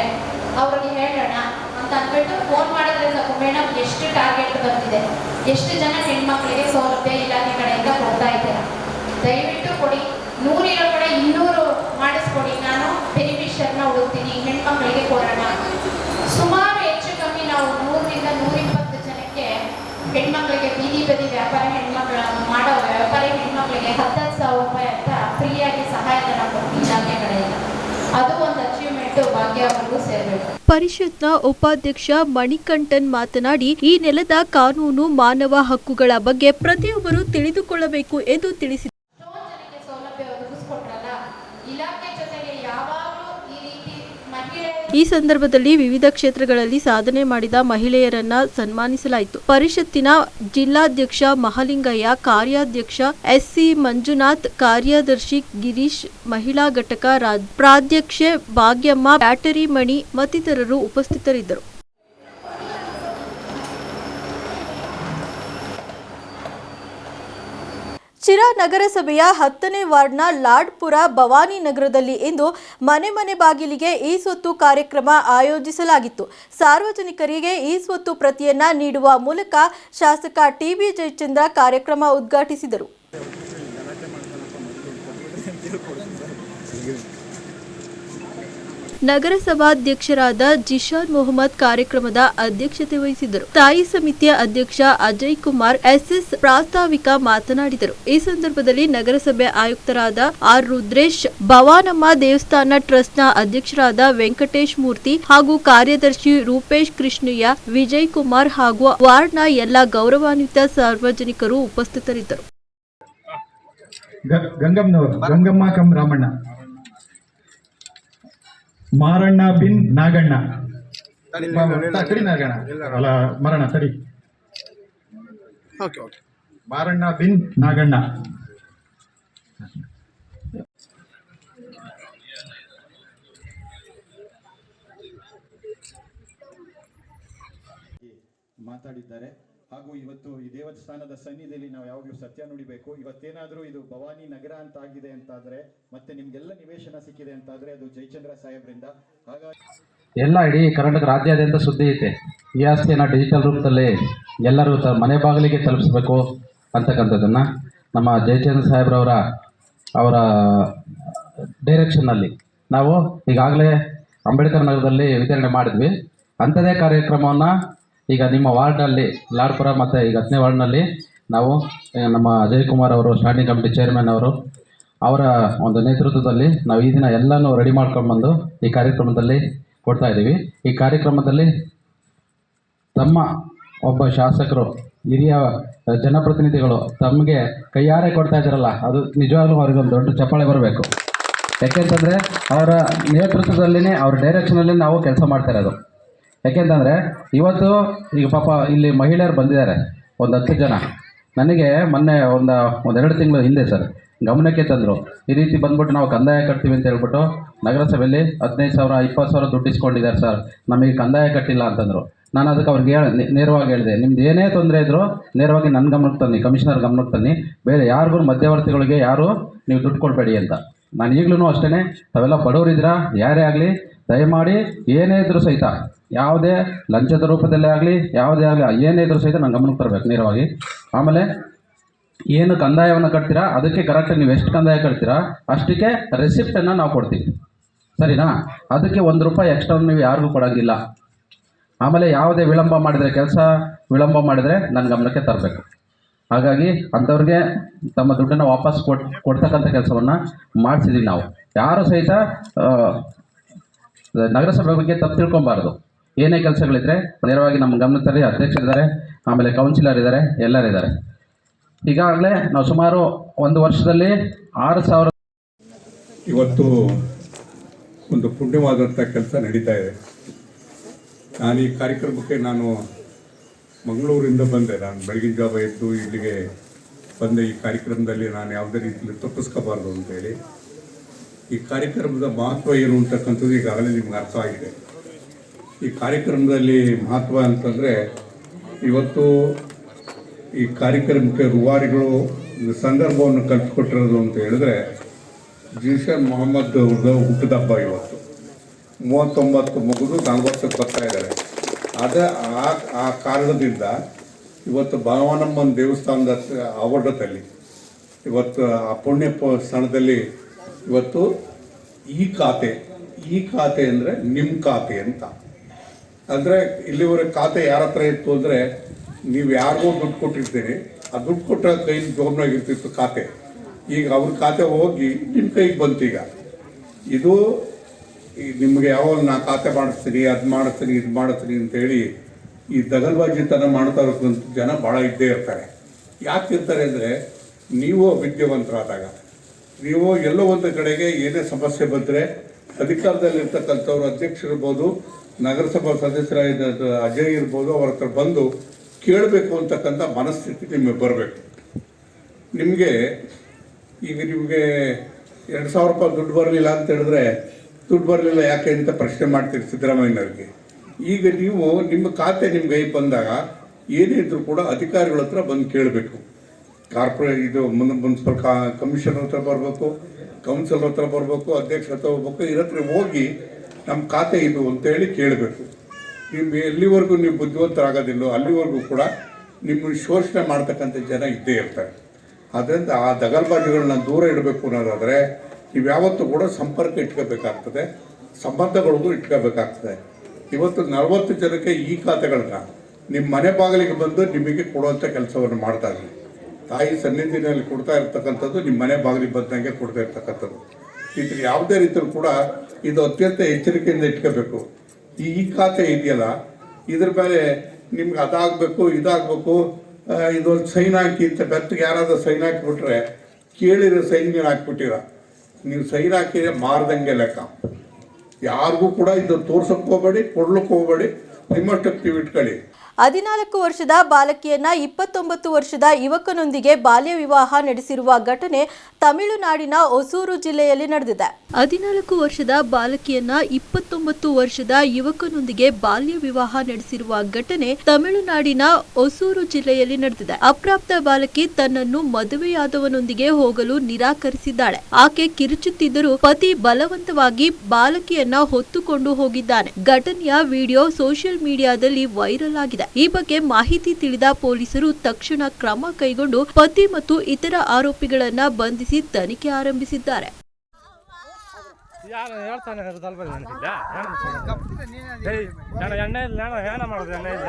ಅವ್ರಿಗೆ ಹೇಳೋಣ ಅಂತ ಅಂದ್ಬಿಟ್ಟು ಫೋನ್ ಮಾಡಿದ್ರೆ ಸಾಕು. ಮೇಡಮ್, ಎಷ್ಟು ಟಾರ್ಗೆಟ್ ಬಂದಿದೆ? ಎಷ್ಟು ಜನ ಹೆಣ್ಮಕ್ಳಿಗೆ ಸೌಲಭ್ಯ ಇಲಾಖೆ ಕಡೆಯಿಂದ ಕೊಡ್ತಾ ಇದ್ದೀರಾ? ದಯವಿಟ್ಟು ಕೊಡಿ. ನೂರಿರೋ ಕಡೆ ಇನ್ನೂರು ಮಾಡಿಸ್ಕೊಡಿ. ನಾನು ಬೆನಿಫಿಷರ್ನ ಹುಡುಕ್ತೀನಿ ಹೆಣ್ಮಕ್ಳಿಗೆ ಕೊಡೋಣ ಸುಮಾರು ಹೆಚ್ಚು ಕಮ್ಮಿ ನಾವು ನೂರರಿಂದ ನೂರಿಪ್ಪತ್ತು ಹೆಣ್ಮಕ್ಳಿಗೆ ಬೀದಿ ಬದಿ ವ್ಯಾಪಾರ ಹೆಣ್ಮಕ್ಳ ಮಾಡೋ ವ್ಯಾಪಾರಿ ಹೆಣ್ಮಕ್ಳಿಗೆ ಹತ್ತತ್ತು ಸಾವಿರ ರೂಪಾಯಿ ಅಂತ ಫ್ರೀಯಾಗಿ ಸಹಾಯಧನ ಕೊಟ್ಟು ಇಲಾಖೆ ಕಡೆಯಿಂದ. ಅದು ಒಂದು ಅಚೀವ್ಮೆಂಟ್ ಭಾಗ್ಯ ಅವ್ರಿಗೂ ಸೇರಬೇಕು. ಪರಿಷತ್ನ ಉಪಾಧ್ಯಕ್ಷ ಮಣಿಕಂಠನ್ ಮಾತನಾಡಿ, ಈ ನೆಲದ ಕಾನೂನು ಮಾನವ ಹಕ್ಕುಗಳ ಬಗ್ಗೆ ಪ್ರತಿಯೊಬ್ಬರು ತಿಳಿದುಕೊಳ್ಳಬೇಕು ಎಂದು ತಿಳಿಸಿದರು ಎಷ್ಟೋ ಜನಕ್ಕೆ ಸೌಲಭ್ಯ ಒದಗಿಸ್ಕೊಟ್ರಲ್ಲ ಇಲಾಖೆ ಜೊತೆಗೆ ಯಾವಾಗಲೂ ಈ ರೀತಿ ಮಹಿಳೆಯರು ಈ ಸಂದರ್ಭದಲ್ಲಿ ವಿವಿಧ ಕ್ಷೇತ್ರಗಳಲ್ಲಿ ಸಾಧನೆ ಮಾಡಿದ ಮಹಿಳೆಯರನ್ನ ಸನ್ಮಾನಿಸಲಾಯಿತು. ಪರಿಷತ್ತಿನ ಜಿಲ್ಲಾಧ್ಯಕ್ಷ ಮಹಲಿಂಗಯ್ಯ, ಕಾರ್ಯಾಧ್ಯಕ್ಷ ಎಸ್ಸಿ ಮಂಜುನಾಥ್, ಕಾರ್ಯದರ್ಶಿ ಗಿರೀಶ್, ಮಹಿಳಾ ಘಟಕ ಪ್ರಾಧ್ಯಕ್ಷೆ ಭಾಗ್ಯಮ್ಮ, ಬ್ಯಾಟರಿ ಮಣಿ ಮತ್ತಿತರರು ಉಪಸ್ಥಿತರಿದ್ದರು. ಶಿರಾ ನಗರಸಭೆಯ ಹತ್ತನೇ ವಾರ್ಡ್ನ ಲಾಡ್ಪುರ ಭವಾನಿ ನಗರದಲ್ಲಿ ಇಂದು ಮನೆ ಮನೆ ಬಾಗಿಲಿಗೆ ಈ ಸ್ವತ್ತು ಕಾರ್ಯಕ್ರಮ ಆಯೋಜಿಸಲಾಗಿತ್ತು. ಸಾರ್ವಜನಿಕರಿಗೆ ಈ ಸ್ವತ್ತು ಪ್ರತಿಯನ್ನ ನೀಡುವ ಮೂಲಕ ಶಾಸಕ ಟಿಬಿ ಜಯಚಂದ್ರ ಕಾರ್ಯಕ್ರಮ ಉದ್ಘಾಟಿಸಿದರು. ನಗರಸಭಾಧ್ಯಕ್ಷರಾದ ಜಿಶಾನ್ ಮೊಹಮ್ಮದ್ ಕಾರ್ಯಕ್ರಮದ ಅಧ್ಯಕ್ಷತೆ ವಹಿಸಿದ್ದರು. ಸ್ಥಾಯಿ ಸಮಿತಿಯ ಅಧ್ಯಕ್ಷ ಅಜಯ್ ಕುಮಾರ್ ಎಸ್ಎಸ್ ಪ್ರಾಸ್ತಾವಿಕ ಮಾತನಾಡಿದರು. ಈ ಸಂದರ್ಭದಲ್ಲಿ ನಗರಸಭೆ ಆಯುಕ್ತರಾದ ಆರ್ ರುದ್ರೇಶ್, ಭವಾನಮ್ಮ ದೇವಸ್ಥಾನ ಟ್ರಸ್ಟ್ನ ಅಧ್ಯಕ್ಷರಾದ ವೆಂಕಟೇಶ್ ಮೂರ್ತಿ ಹಾಗೂ ಕಾರ್ಯದರ್ಶಿ ರೂಪೇಶ್ ಕೃಷ್ಣಯ್ಯ, ವಿಜಯ್ ಕುಮಾರ್ ಹಾಗೂ ವಾರ್ಡ್ನ ಎಲ್ಲ ಗೌರವಾನ್ವಿತ ಸಾರ್ವಜನಿಕರು ಉಪಸ್ಥಿತರಿದ್ದರು. ಗಂಗಮ್ಮನವರು, ಗಂಗಮ್ಮ ಕಂ ರಾಮಣ್ಣ. ಮಾರಣ್ಣ ಬಿನ್ ನಾಗಣ್ಣ. ತಡಿ ನಾಗಣ್ಣ. ಅಲ್ಲ ಮರಣ ತಡಿ. ಮಾರಣ್ಣ ಬಿನ್ ನಾಗಣ್ಣ. ಮಾತಾಡಿದ್ದಾರೆ. ಹಾಗೂ ಇವತ್ತು ಈ ದೇವಸ್ಥಾನದ ಸನ್ನಿಧಿಯಲ್ಲಿ ನಾವು ಯಾವಾಗಲೂ ಸತ್ಯ ನುಡಿಬೇಕು. ಇವತ್ತೇನಾದರೂ ಇದು ಭವಾನಿ ನಗರ ಅಂತ ಆಗಿದೆ ಅಂತಾದರೆ, ಮತ್ತೆ ನಿಮಗೆಲ್ಲ ನಿವೇಶನ ಸಿಕ್ಕಿದೆ ಅಂತಾದರೆ ಅದು ಜಯಚಂದ್ರ ಸಾಹೇಬ್ರಿಂದ. ಹಾಗಾಗಿ ಎಲ್ಲ ಇಡೀ ಕರ್ನಾಟಕ ರಾಜ್ಯಾದ್ಯಂತ ಸುದ್ದಿ ಐತೆ. ಈ ಆಸ್ತಿಯನ್ನು ಡಿಜಿಟಲ್ ರೂಪದಲ್ಲಿ ಎಲ್ಲರೂ ತ ಮನೆ ಬಾಗಿಲಿಗೆ ತಲುಪಿಸ್ಬೇಕು ಅಂತಕ್ಕಂಥದ್ದನ್ನು ನಮ್ಮ ಜಯಚಂದ್ರ ಸಾಹೇಬ್ರವರ, ಅವರ ಡೈರೆಕ್ಷನ್ನಲ್ಲಿ ನಾವು ಈಗಾಗಲೇ ಅಂಬೇಡ್ಕರ್ ನಗರದಲ್ಲಿ ವಿತರಣೆ ಮಾಡಿದ್ವಿ. ಅಂಥದೇ ಕಾರ್ಯಕ್ರಮವನ್ನು ಈಗ ನಿಮ್ಮ ವಾರ್ಡಲ್ಲಿ ಲಾಡ್ಪುರ ಮತ್ತು ಈಗ ಹತ್ತನೇ ವಾರ್ಡ್ನಲ್ಲಿ ನಾವು ನಮ್ಮ ಅಜಯ್ ಕುಮಾರ್ ಅವರು ಸ್ಟ್ಯಾಂಡಿಂಗ್ ಕಮಿಟಿ ಚೇರ್ಮನ್ ಅವರು, ಅವರ ಒಂದು ನೇತೃತ್ವದಲ್ಲಿ ನಾವು ಈ ದಿನ ಎಲ್ಲನೂ ರೆಡಿ ಮಾಡ್ಕೊಂಡು ಬಂದು ಈ ಕಾರ್ಯಕ್ರಮದಲ್ಲಿ ಕೊಡ್ತಾ ಇದ್ದೀವಿ. ಈ ಕಾರ್ಯಕ್ರಮದಲ್ಲಿ ತಮ್ಮ ಒಬ್ಬ ಶಾಸಕರು, ಹಿರಿಯ ಜನಪ್ರತಿನಿಧಿಗಳು ತಮಗೆ ಕೈಯಾರೆ ಕೊಡ್ತಾ ಇದ್ದಾರಲ್ಲ, ಅದು ನಿಜವಾಗ್ಲೂ ಅವ್ರಿಗೊಂದು ದೊಡ್ಡ ಚಪ್ಪಾಳೆ ಬರಬೇಕು. ಯಾಕೆಂತಂದರೆ ಅವರ ನೇತೃತ್ವದಲ್ಲಿನೇ, ಅವ್ರ ಡೈರೆಕ್ಷನಲ್ಲಿ ನಾವು ಕೆಲಸ ಮಾಡ್ತಾ ಇರೋದು. ಯಾಕೆಂತಂದರೆ ಇವತ್ತು ಈಗ ಪಾಪ ಇಲ್ಲಿ ಮಹಿಳೆಯರು ಬಂದಿದ್ದಾರೆ, ಒಂದು ಹತ್ತು ಜನ. ನನಗೆ ಮೊನ್ನೆ ಒಂದು ಒಂದೆರಡು ತಿಂಗಳು ಹಿಂದೆ ಸರ್, ಗಮನಕ್ಕೆ ತಂದರು. ಈ ರೀತಿ ಬಂದ್ಬಿಟ್ಟು ನಾವು ಕಂದಾಯ ಕಟ್ತೀವಿ ಅಂತ ಹೇಳ್ಬಿಟ್ಟು ನಗರಸಭೆಯಲ್ಲಿ ಹದಿನೈದು ಸಾವಿರ, ಇಪ್ಪತ್ತು ಸಾವಿರ ದುಡ್ಡು ಇಸ್ಕೊಂಡಿದ್ದಾರೆ ಸರ್. ನಮಗೆ ಕಂದಾಯ ಕಟ್ಟಿಲ್ಲ ಅಂತಂದರು. ನಾನು ಅದಕ್ಕೆ ಅವ್ರಿಗೆ ಹೇಳ ನೇರವಾಗಿ ಹೇಳಿದೆ, ನಿಮ್ದು ಏನೇ ತೊಂದರೆ ಇದ್ದರೂ ನೇರವಾಗಿ ನನ್ನ ಗಮನಕ್ಕೆ ತನ್ನಿ, ಕಮಿಷನರ್ ಗಮನಕ್ಕೆ ತನ್ನಿ. ಬೇರೆ ಯಾರಿಗೂ ಮಧ್ಯವರ್ತಿಗಳಿಗೆ ಯಾರು ನೀವು ದುಡ್ಡು ಕೊಡಬೇಡಿ ಅಂತ. ನಾನು ಈಗಲೂ ಅಷ್ಟೇ ತಾವೆಲ್ಲ ಬಡವರಿದ್ದೀರಾ, ಯಾರೇ ಆಗಲಿ, ದಯಮಾಡಿ ಏನೇ ಇದ್ದರೂ ಸಹಿತ ಯಾವುದೇ ಲಂಚದ ರೂಪದಲ್ಲೇ ಆಗಲಿ, ಯಾವುದೇ ಆಗಲಿ, ಏನೇ ಇದ್ರೂ ಸಹಿತ ನಾನು ಗಮನಕ್ಕೆ ತರಬೇಕು ನೇರವಾಗಿ. ಆಮೇಲೆ ಏನು ಕಂದಾಯವನ್ನು ಕಟ್ತೀರಾ, ಅದಕ್ಕೆ ಕರೆಕ್ಟ್ ನೀವು ಎಷ್ಟು ಕಂದಾಯ ಕಟ್ತೀರಾ, ಅಷ್ಟಕ್ಕೆ ರೆಸಿಪ್ಟನ್ನು ನಾವು ಕೊಡ್ತೀವಿ. ಸರಿನಾ? ಅದಕ್ಕೆ ಒಂದು ರೂಪಾಯಿ ಎಕ್ಸ್ಟ್ರಾ ನೀವು ಯಾರಿಗೂ ಕೊಡೋಂಗಿಲ್ಲ. ಆಮೇಲೆ ಯಾವುದೇ ವಿಳಂಬ ಮಾಡಿದರೆ, ಕೆಲಸ ವಿಳಂಬ ಮಾಡಿದರೆ ನನ್ನ ಗಮನಕ್ಕೆ ತರಬೇಕು. ಹಾಗಾಗಿ ಅಂಥವ್ರಿಗೆ ತಮ್ಮ ದುಡ್ಡನ್ನು ವಾಪಸ್ ಕೊಟ್, ಕೊಡ್ತಕ್ಕಂಥ ಕೆಲಸವನ್ನು ಮಾಡಿಸಿದ್ದೀವಿ ನಾವು. ಯಾರು ಸಹಿತ ನಗರಸಭೆ ಬಗ್ಗೆ ತಪ್ಪು ತಿಳ್ಕೊಬಾರ್ದು. ಏನೇ ಕೆಲಸಗಳಿದ್ರೆ ನೇರವಾಗಿ ನಮ್ಮ ಗಮನದಲ್ಲಿ ಅಧ್ಯಕ್ಷರಿದ್ದಾರೆ, ಆಮೇಲೆ ಕೌನ್ಸಿಲರ್ ಇದ್ದಾರೆ ಎಲ್ಲರಿದ್ದಾರೆ ಈಗಾಗಲೇ ನಾವು ಸುಮಾರು ಒಂದು ವರ್ಷದಲ್ಲಿ ಆರು ಸಾವಿರ ಇವತ್ತು ಒಂದು ಪುಣ್ಯವಾದಂಥ ಕೆಲಸ ನಡೀತಾ ಇದೆ. ನಾನು ಈ ಕಾರ್ಯಕ್ರಮಕ್ಕೆ ನಾನು ಮಂಗಳೂರಿಂದ ಬಂದೆ. ನಾನು ಬೆಳಗಿನ ಜಾಬ ಎದ್ದು ಇಲ್ಲಿಗೆ ಬಂದೆ. ಈ ಕಾರ್ಯಕ್ರಮದಲ್ಲಿ ನಾನು ಯಾವುದೇ ರೀತಿಯಲ್ಲಿ ತಪ್ಪಿಸ್ಕೋಬಾರ್ದು ಅಂತೇಳಿ. ಈ ಕಾರ್ಯಕ್ರಮದ ಮಹತ್ವ ಏನು ಅಂತಕ್ಕಂಥದ್ದು ಈಗಾಗಲೇ ನಿಮ್ಗೆ ಅರ್ಥ ಆಗಿದೆ. ಈ ಕಾರ್ಯಕ್ರಮದಲ್ಲಿ ಮಹತ್ವ ಅಂತಂದರೆ ಇವತ್ತು ಈ ಕಾರ್ಯಕ್ರಮಕ್ಕೆ ರೂವಾರಿಗಳು ಸಂದರ್ಭವನ್ನು ಕಲ್ಪಿಸ್ಕೊಟ್ಟಿರೋದು ಅಂತ ಹೇಳಿದ್ರೆ ಜೀಶನ್ ಮೊಹಮ್ಮದ್ ಅವ್ರದ್ದು ಹುಟ್ಟಿದಬ್ಬ ಇವತ್ತು. ಮೂವತ್ತೊಂಬತ್ತು ಮುಗಿದು ನಲ್ವತ್ತಕ್ಕೆ ಬರ್ತಾ ಇದ್ದಾರೆ. ಅದ ಆ ಆ ಕಾರಣದಿಂದ ಇವತ್ತು ಭಗವಾನಮ್ಮನ ದೇವಸ್ಥಾನದ ಆವರಣದಲ್ಲಿ ಇವತ್ತು ಆ ಪುಣ್ಯ ಸ್ಥಳದಲ್ಲಿ ಇವತ್ತು ಈ ಖಾತೆ ಈ ಖಾತೆ ಅಂದರೆ ನಿಮ್ಮ ಖಾತೆ ಅಂತ. ಅಂದರೆ ಇಲ್ಲಿವರೆಗೆ ಖಾತೆ ಯಾರ ಹತ್ರ ಇತ್ತು ಅಂದರೆ ನೀವು ಯಾರಿಗೋ ದುಡ್ಡು ಕೊಟ್ಟಿರ್ತೀರಿ. ಆ ದುಡ್ಡು ಕೊಟ್ಟ ಕೈ ಜೋಬ್ನಾಗಿರ್ತಿತ್ತು ಖಾತೆ. ಈಗ ಅವ್ರ ಖಾತೆ ಹೋಗಿ ನಿಮ್ಮ ಕೈಗೆ ಬಂತು ಈಗ. ಇದು ನಿಮಗೆ ಯಾವಾಗ ನಾ ಖಾತೆ ಮಾಡಿಸ್ತೀನಿ, ಅದು ಮಾಡಿಸ್ತೀನಿ, ಇದು ಮಾಡಿಸ್ತೀನಿ ಅಂತೇಳಿ ಈ ದಗಲ್ಬಾಜಿತನ ಮಾಡ್ತಾ ಇರೋಂಥ ಜನ ಭಾಳ ಇದ್ದೇ ಇರ್ತಾರೆ. ಯಾಕೆ ಇರ್ತಾರೆ ಅಂದರೆ ನೀವು ವಿದ್ಯಾವಂತರಾದಾಗ, ನೀವು ಎಲ್ಲೋ ಒಂದು ಕಡೆಗೆ ಏನೇ ಸಮಸ್ಯೆ ಬಂದರೆ ಅಧಿಕಾರದಲ್ಲಿರ್ತಕ್ಕಂಥವ್ರು ಅಧ್ಯಕ್ಷ ಅಧ್ಯಕ್ಷರಿರ್ಬೋದು ನಗರಸಭಾ ಸದಸ್ಯರಾದ ಅಜಯ್ ಇರ್ಬೋದು, ಅವ್ರ ಹತ್ರ ಬಂದು ಕೇಳಬೇಕು ಅಂತಕ್ಕಂಥ ಮನಸ್ಥಿತಿ ನಿಮಗೆ ಬರಬೇಕು. ನಿಮಗೆ ಈಗ ನಿಮಗೆ ಎರಡು ಸಾವಿರ ರೂಪಾಯಿ ದುಡ್ಡು ಬರಲಿಲ್ಲ ಅಂತ ಹೇಳಿದ್ರೆ ದುಡ್ಡು ಬರಲಿಲ್ಲ ಯಾಕೆ ಅಂತ ಪ್ರಶ್ನೆ ಮಾಡ್ತೀರಿ ಸಿದ್ದರಾಮಯ್ಯನವ್ರಿಗೆ. ಈಗ ನೀವು ನಿಮ್ಮ ಖಾತೆ ನಿಮ್ಮ ಕೈ ಬಂದಾಗ ಏನೇ ಇದ್ರೂ ಕೂಡ ಅಧಿಕಾರಿಗಳ ಹತ್ರ ಬಂದು ಕೇಳಬೇಕು. ಕಾರ್ಪೊರೇಟ್ ಇದು ಮುನ್, ಮುನ್ಸಿಪಲ್ ಕಾ, ಕಮಿಷನರ್ ಹತ್ರ ಬರಬೇಕು ಕೌನ್ಸಿಲ್ ಹತ್ರ ಬರಬೇಕು ಅಧ್ಯಕ್ಷ ಹತ್ರ ಹೋಗ್ಬೇಕು ಇರತ್ರ ಹೋಗಿ ನಮ್ಮ ಖಾತೆ ಇದು ಅಂತೇಳಿ ಕೇಳಬೇಕು. ನಿಮ್ಮ ಎಲ್ಲಿವರೆಗೂ ನೀವು ಬುದ್ಧಿವಂತರಾಗೋದಿಲ್ಲೋ ಅಲ್ಲಿವರೆಗೂ ಕೂಡ ನಿಮ್ಮನ್ನು ಶೋಷಣೆ ಮಾಡ್ತಕ್ಕಂಥ ಜನ ಇದ್ದೇ ಇರ್ತಾರೆ. ಆದ್ದರಿಂದ ಆ ದಗಲ್ಬಾಜಿಗಳನ್ನ ದೂರ ಇಡಬೇಕು ಅನ್ನೋದಾದರೆ ನೀವು ಯಾವತ್ತೂ ಕೂಡ ಸಂಪರ್ಕ ಇಟ್ಕೋಬೇಕಾಗ್ತದೆ, ಸಂಬಂಧಗಳಿಗೂ ಇಟ್ಕೋಬೇಕಾಗ್ತದೆ. ಇವತ್ತು ನಲವತ್ತು ಜನಕ್ಕೆ ಈ ಖಾತೆಗಳನ್ನ ನಿಮ್ಮ ಮನೆ ಬಾಗಿಲಿಗೆ ಬಂದು ನಿಮಗೆ ಕೊಡುವಂಥ ಕೆಲಸವನ್ನು ಮಾಡ್ತಾ ತಾಯಿ ಸನ್ನಿಧಿನಲ್ಲಿ ಕೊಡ್ತಾ ಇರ್ತಕ್ಕಂಥದ್ದು ನಿಮ್ಮ ಮನೆ ಬಾಗಿಲಿಗೆ ಬಂದಂಗೆ ಕೊಡ್ತಾ ಇರ್ತಕ್ಕಂಥದ್ದು. ಇದ್ರ ಯಾವುದೇ ರೀತಿಯಲ್ಲೂ ಕೂಡ ಇದು ಅತ್ಯಂತ ಎಚ್ಚರಿಕೆಯಿಂದ ಇಟ್ಕೋಬೇಕು. ಈ ಖಾತೆ ಇದೆಯಲ್ಲ, ಇದ್ರ ಮೇಲೆ ನಿಮ್ಗೆ ಅದಾಗಬೇಕು, ಇದಾಗಬೇಕು ಇದೊಂದು ಸೈನ್ ಹಾಕಿ ಅಂತ ಬೆತ್ತಗೆ ಯಾರಾದರೂ ಸೈನ್ ಹಾಕಿಬಿಟ್ರೆ ಕೇಳಿರೋ ಸೈನ್ ನೀವು ಹಾಕ್ಬಿಟ್ಟಿರ. ನೀವು ಸೈನ್ ಹಾಕಿದ್ರೆ ಮಾರ್ದಂಗೆ ಲೆಕ್ಕ. ಯಾರಿಗೂ ಕೂಡ ಇದು ತೋರ್ಸಕ್ಕೆ ಹೋಗಬೇಡಿ, ಕೊಡ್ಲಿಕ್ಕೆ ಹೋಗಬೇಡಿ, ನಿಮ್ಮಷ್ಟಕ್ಕೆ ನೀವು ಇಟ್ಕೊಳ್ಳಿ. ಹದಿನಾಲ್ಕು ವರ್ಷದ ಬಾಲಕಿಯನ್ನ ಇಪ್ಪತ್ತೊಂಬತ್ತು ವರ್ಷದ ಯುವಕನೊಂದಿಗೆ ಬಾಲ್ಯ ವಿವಾಹ ನಡೆಸಿರುವ ಘಟನೆ ತಮಿಳುನಾಡಿನ ಹೊಸೂರು ಜಿಲ್ಲೆಯಲ್ಲಿ ನಡೆದಿದೆ. ಹದಿನಾಲ್ಕು ವರ್ಷದ ಬಾಲಕಿಯನ್ನ ಇಪ್ಪತ್ತೊಂಬತ್ತು ವರ್ಷದ ಯುವಕನೊಂದಿಗೆ ಬಾಲ್ಯ ವಿವಾಹ ನಡೆಸಿರುವ ಘಟನೆ ತಮಿಳುನಾಡಿನ ಹೊಸೂರು ಜಿಲ್ಲೆಯಲ್ಲಿ ನಡೆದಿದೆ. ಅಪ್ರಾಪ್ತ ಬಾಲಕಿ ತನ್ನನ್ನು ಮದುವೆಯಾದವನೊಂದಿಗೆ ಹೋಗಲು ನಿರಾಕರಿಸಿದ್ದಾಳೆ. ಆಕೆ ಕಿರುಚುತ್ತಿದ್ದರೂ ಪತಿ ಬಲವಂತವಾಗಿ ಬಾಲಕಿಯನ್ನ ಹೊತ್ತುಕೊಂಡು ಹೋಗಿದ್ದಾನೆ. ಘಟನೆಯ ವಿಡಿಯೋ ಸೋಷಿಯಲ್ ಮೀಡಿಯಾದಲ್ಲಿ ವೈರಲ್ ಆಗಿದೆ. ಈ ಬಗ್ಗೆ ಮಾಹಿತಿ ತಿಳಿದ ಪೊಲೀಸರು ತಕ್ಷಣ ಕ್ರಮ ಕೈಗೊಂಡು ಪತಿ ಮತ್ತು ಇತರ ಆರೋಪಿಗಳನ್ನ ಬಂಧಿಸಿ ತನಿಖೆ ಆರಂಭಿಸಿದ್ದಾರೆ. ಯಾರು ಹೇಳ್ತಾನೆ ಏಯ್ ಎಣ್ಣೆ ಇಲ್ಲ ನಾನು ಏನ ಮಾಡೋದು ಎಣ್ಣೆ ಇಲ್ಲ?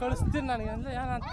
ಕಳಿಸ್ತೀನಿ ನನಗೆ ಅಂದ್ರೆ ಏನಂತ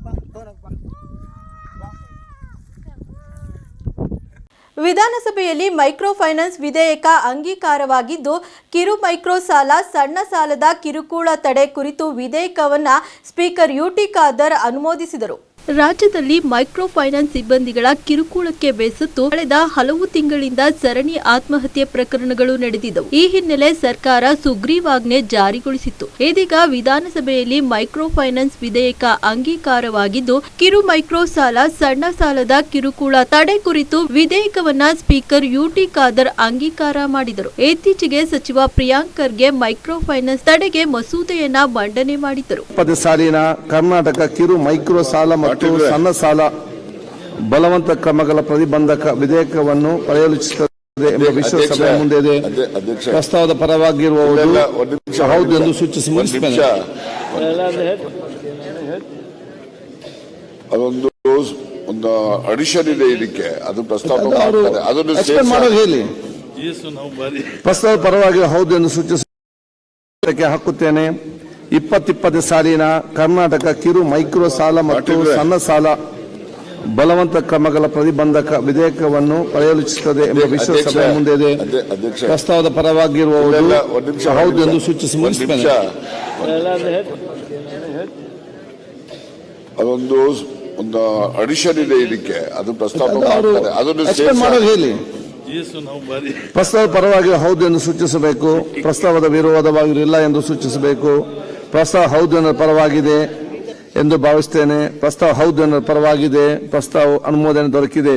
ವಿಧಾನಸಭೆಯಲ್ಲಿ ಮೈಕ್ರೋ ಫೈನಾನ್ಸ್ ವಿಧೇಯಕ ಅಂಗೀಕಾರವಾಗಿದ್ದು, ಕಿರು ಮೈಕ್ರೋ ಸಾಲ ಸಣ್ಣ ಸಾಲದ ಕಿರುಕುಳ ತಡೆ ಕುರಿತು ವಿಧೇಯಕವನ್ನು ಸ್ಪೀಕರ್ ಯುಟಿ ಖಾದರ್ ಅನುಮೋದಿಸಿದರು. ರಾಜ್ಯದಲ್ಲಿ ಮೈಕ್ರೋ ಫೈನಾನ್ಸ್ ಸಿಬ್ಬಂದಿಗಳ ಕಿರುಕುಳಕ್ಕೆ ಬೇಸತ್ತು ಕಳೆದ ಹಲವು ತಿಂಗಳಿಂದ ಸರಣಿ ಆತ್ಮಹತ್ಯೆ ಪ್ರಕರಣಗಳು ನಡೆದಿದ್ದವು. ಈ ಹಿನ್ನೆಲೆ ಸರ್ಕಾರ ಸುಗ್ರೀವಾಜ್ಞೆ ಜಾರಿಗೊಳಿಸಿತ್ತು. ಇದೀಗ ವಿಧಾನಸಭೆಯಲ್ಲಿ ಮೈಕ್ರೋ ಫೈನಾನ್ಸ್ ವಿಧೇಯಕ ಅಂಗೀಕಾರವಾಗಿದ್ದು, ಕಿರು ಮೈಕ್ರೋ ಸಾಲ, ಸಣ್ಣ ಸಾಲದ ಕಿರುಕುಳ ತಡೆ ಕುರಿತು ವಿಧೇಯಕವನ್ನ ಸ್ಪೀಕರ್ ಯುಟಿ ಖಾದರ್ ಅಂಗೀಕಾರ ಮಾಡಿದರು. ಇತ್ತೀಚೆಗೆ ಸಚಿವ ಪ್ರಿಯಾಂಕರ್ಗೆ ಮೈಕ್ರೋ ಫೈನಾನ್ಸ್ ತಡೆಗೆ ಮಸೂದೆಯನ್ನ ಮಂಡನೆ ಮಾಡಿದ್ದರು. ಕರ್ನಾಟಕ ಕಿರು ಮೈಕ್ರೋ ಸಾಲ ಮತ್ತು ಸಣ್ಣ ಸಾಲ ಬಲವಂತ ಕ್ರಮಗಳ ಪ್ರತಿಬಂಧಕ ವಿಧೇಯಕವನ್ನು ಪರ್ಯಾಲೋಚಿಸುತ್ತದೆ ಎಂಬ ವಿಶ್ವಾಸ ಮುಂದೆ ಇದೆ. ಪ್ರಸ್ತಾವದ ಪರವಾಗಿರುವವರು ಹೌದು ಎಂದು ಸೂಚಿಸಿ ಅದೊಂದು ಒಂದು ಅಡಿಷನ್ ಇದೆ ಇದಕ್ಕೆ. ಅದು ಮಾಡ್ತಾರೆ. ಅದನ್ನು ಮಾಡೋದು ಹೇಳಿ. ಪ್ರಸ್ತಾವ ಪರವಾಗಿ ಹೌದು ಎಂದು ಸೂಚಿಸಿ ಹಾಕುತ್ತೇನೆ. ಇಪ್ಪತ್ತಿಪ್ಪತ್ತು ಸಾಲಿನ ಕರ್ನಾಟಕ ಕಿರು ಮೈಕ್ರೋ ಸಾಲ ಮತ್ತು ಸಣ್ಣ ಸಾಲ ಬಲವಂತ ಕ್ರಮಗಳ ಪ್ರತಿಬಂಧಕ ವಿಧೇಯಕವನ್ನು ಪರ್ಯಾಲೋಚಿಸುತ್ತದೆ ಎಂಬ ವಿಶ್ವಸಭೆ ಮುಂದೆ ಇದೆ. ಪ್ರಸ್ತಾವದ ಪರವಾಗಿರುವ ಒಂದ್ ಪರವಾಗಿರುವವರು ನಿಮಿಷ ಹೌದು ಎಂದು ಸೂಚಿಸಿ ನಿಮಿಷ. ಅದೊಂದು ಒಂದು ಅಡಿಷನ್ ಇದೆ ಇದಕ್ಕೆ. ಅದು ಪ್ರಸ್ತಾಪ ಮಾಡೋದು ಹೇಳಿ. ಪ್ರಸ್ತಾವ ಪರವಾಗಿ ಹೌದು ಎಂದು ಸೂಚಿಸಬೇಕು. ಪ್ರಸ್ತಾವದ ವಿರೋಧವಾಗಿರಲಿಲ್ಲ ಎಂದು ಸೂಚಿಸಬೇಕು. ಪ್ರಸ್ತಾವ ಹೌದು ಅನ್ನೋ ಪರವಾಗಿದೆ ಎಂದು ಭಾವಿಸ್ತೇನೆ. ಪ್ರಸ್ತಾವ ಹೌದು ಅನ್ನೋ ಪರವಾಗಿದೆ. ಪ್ರಸ್ತಾವ ಅನುಮೋದನೆ ದೊರಕಿದೆ.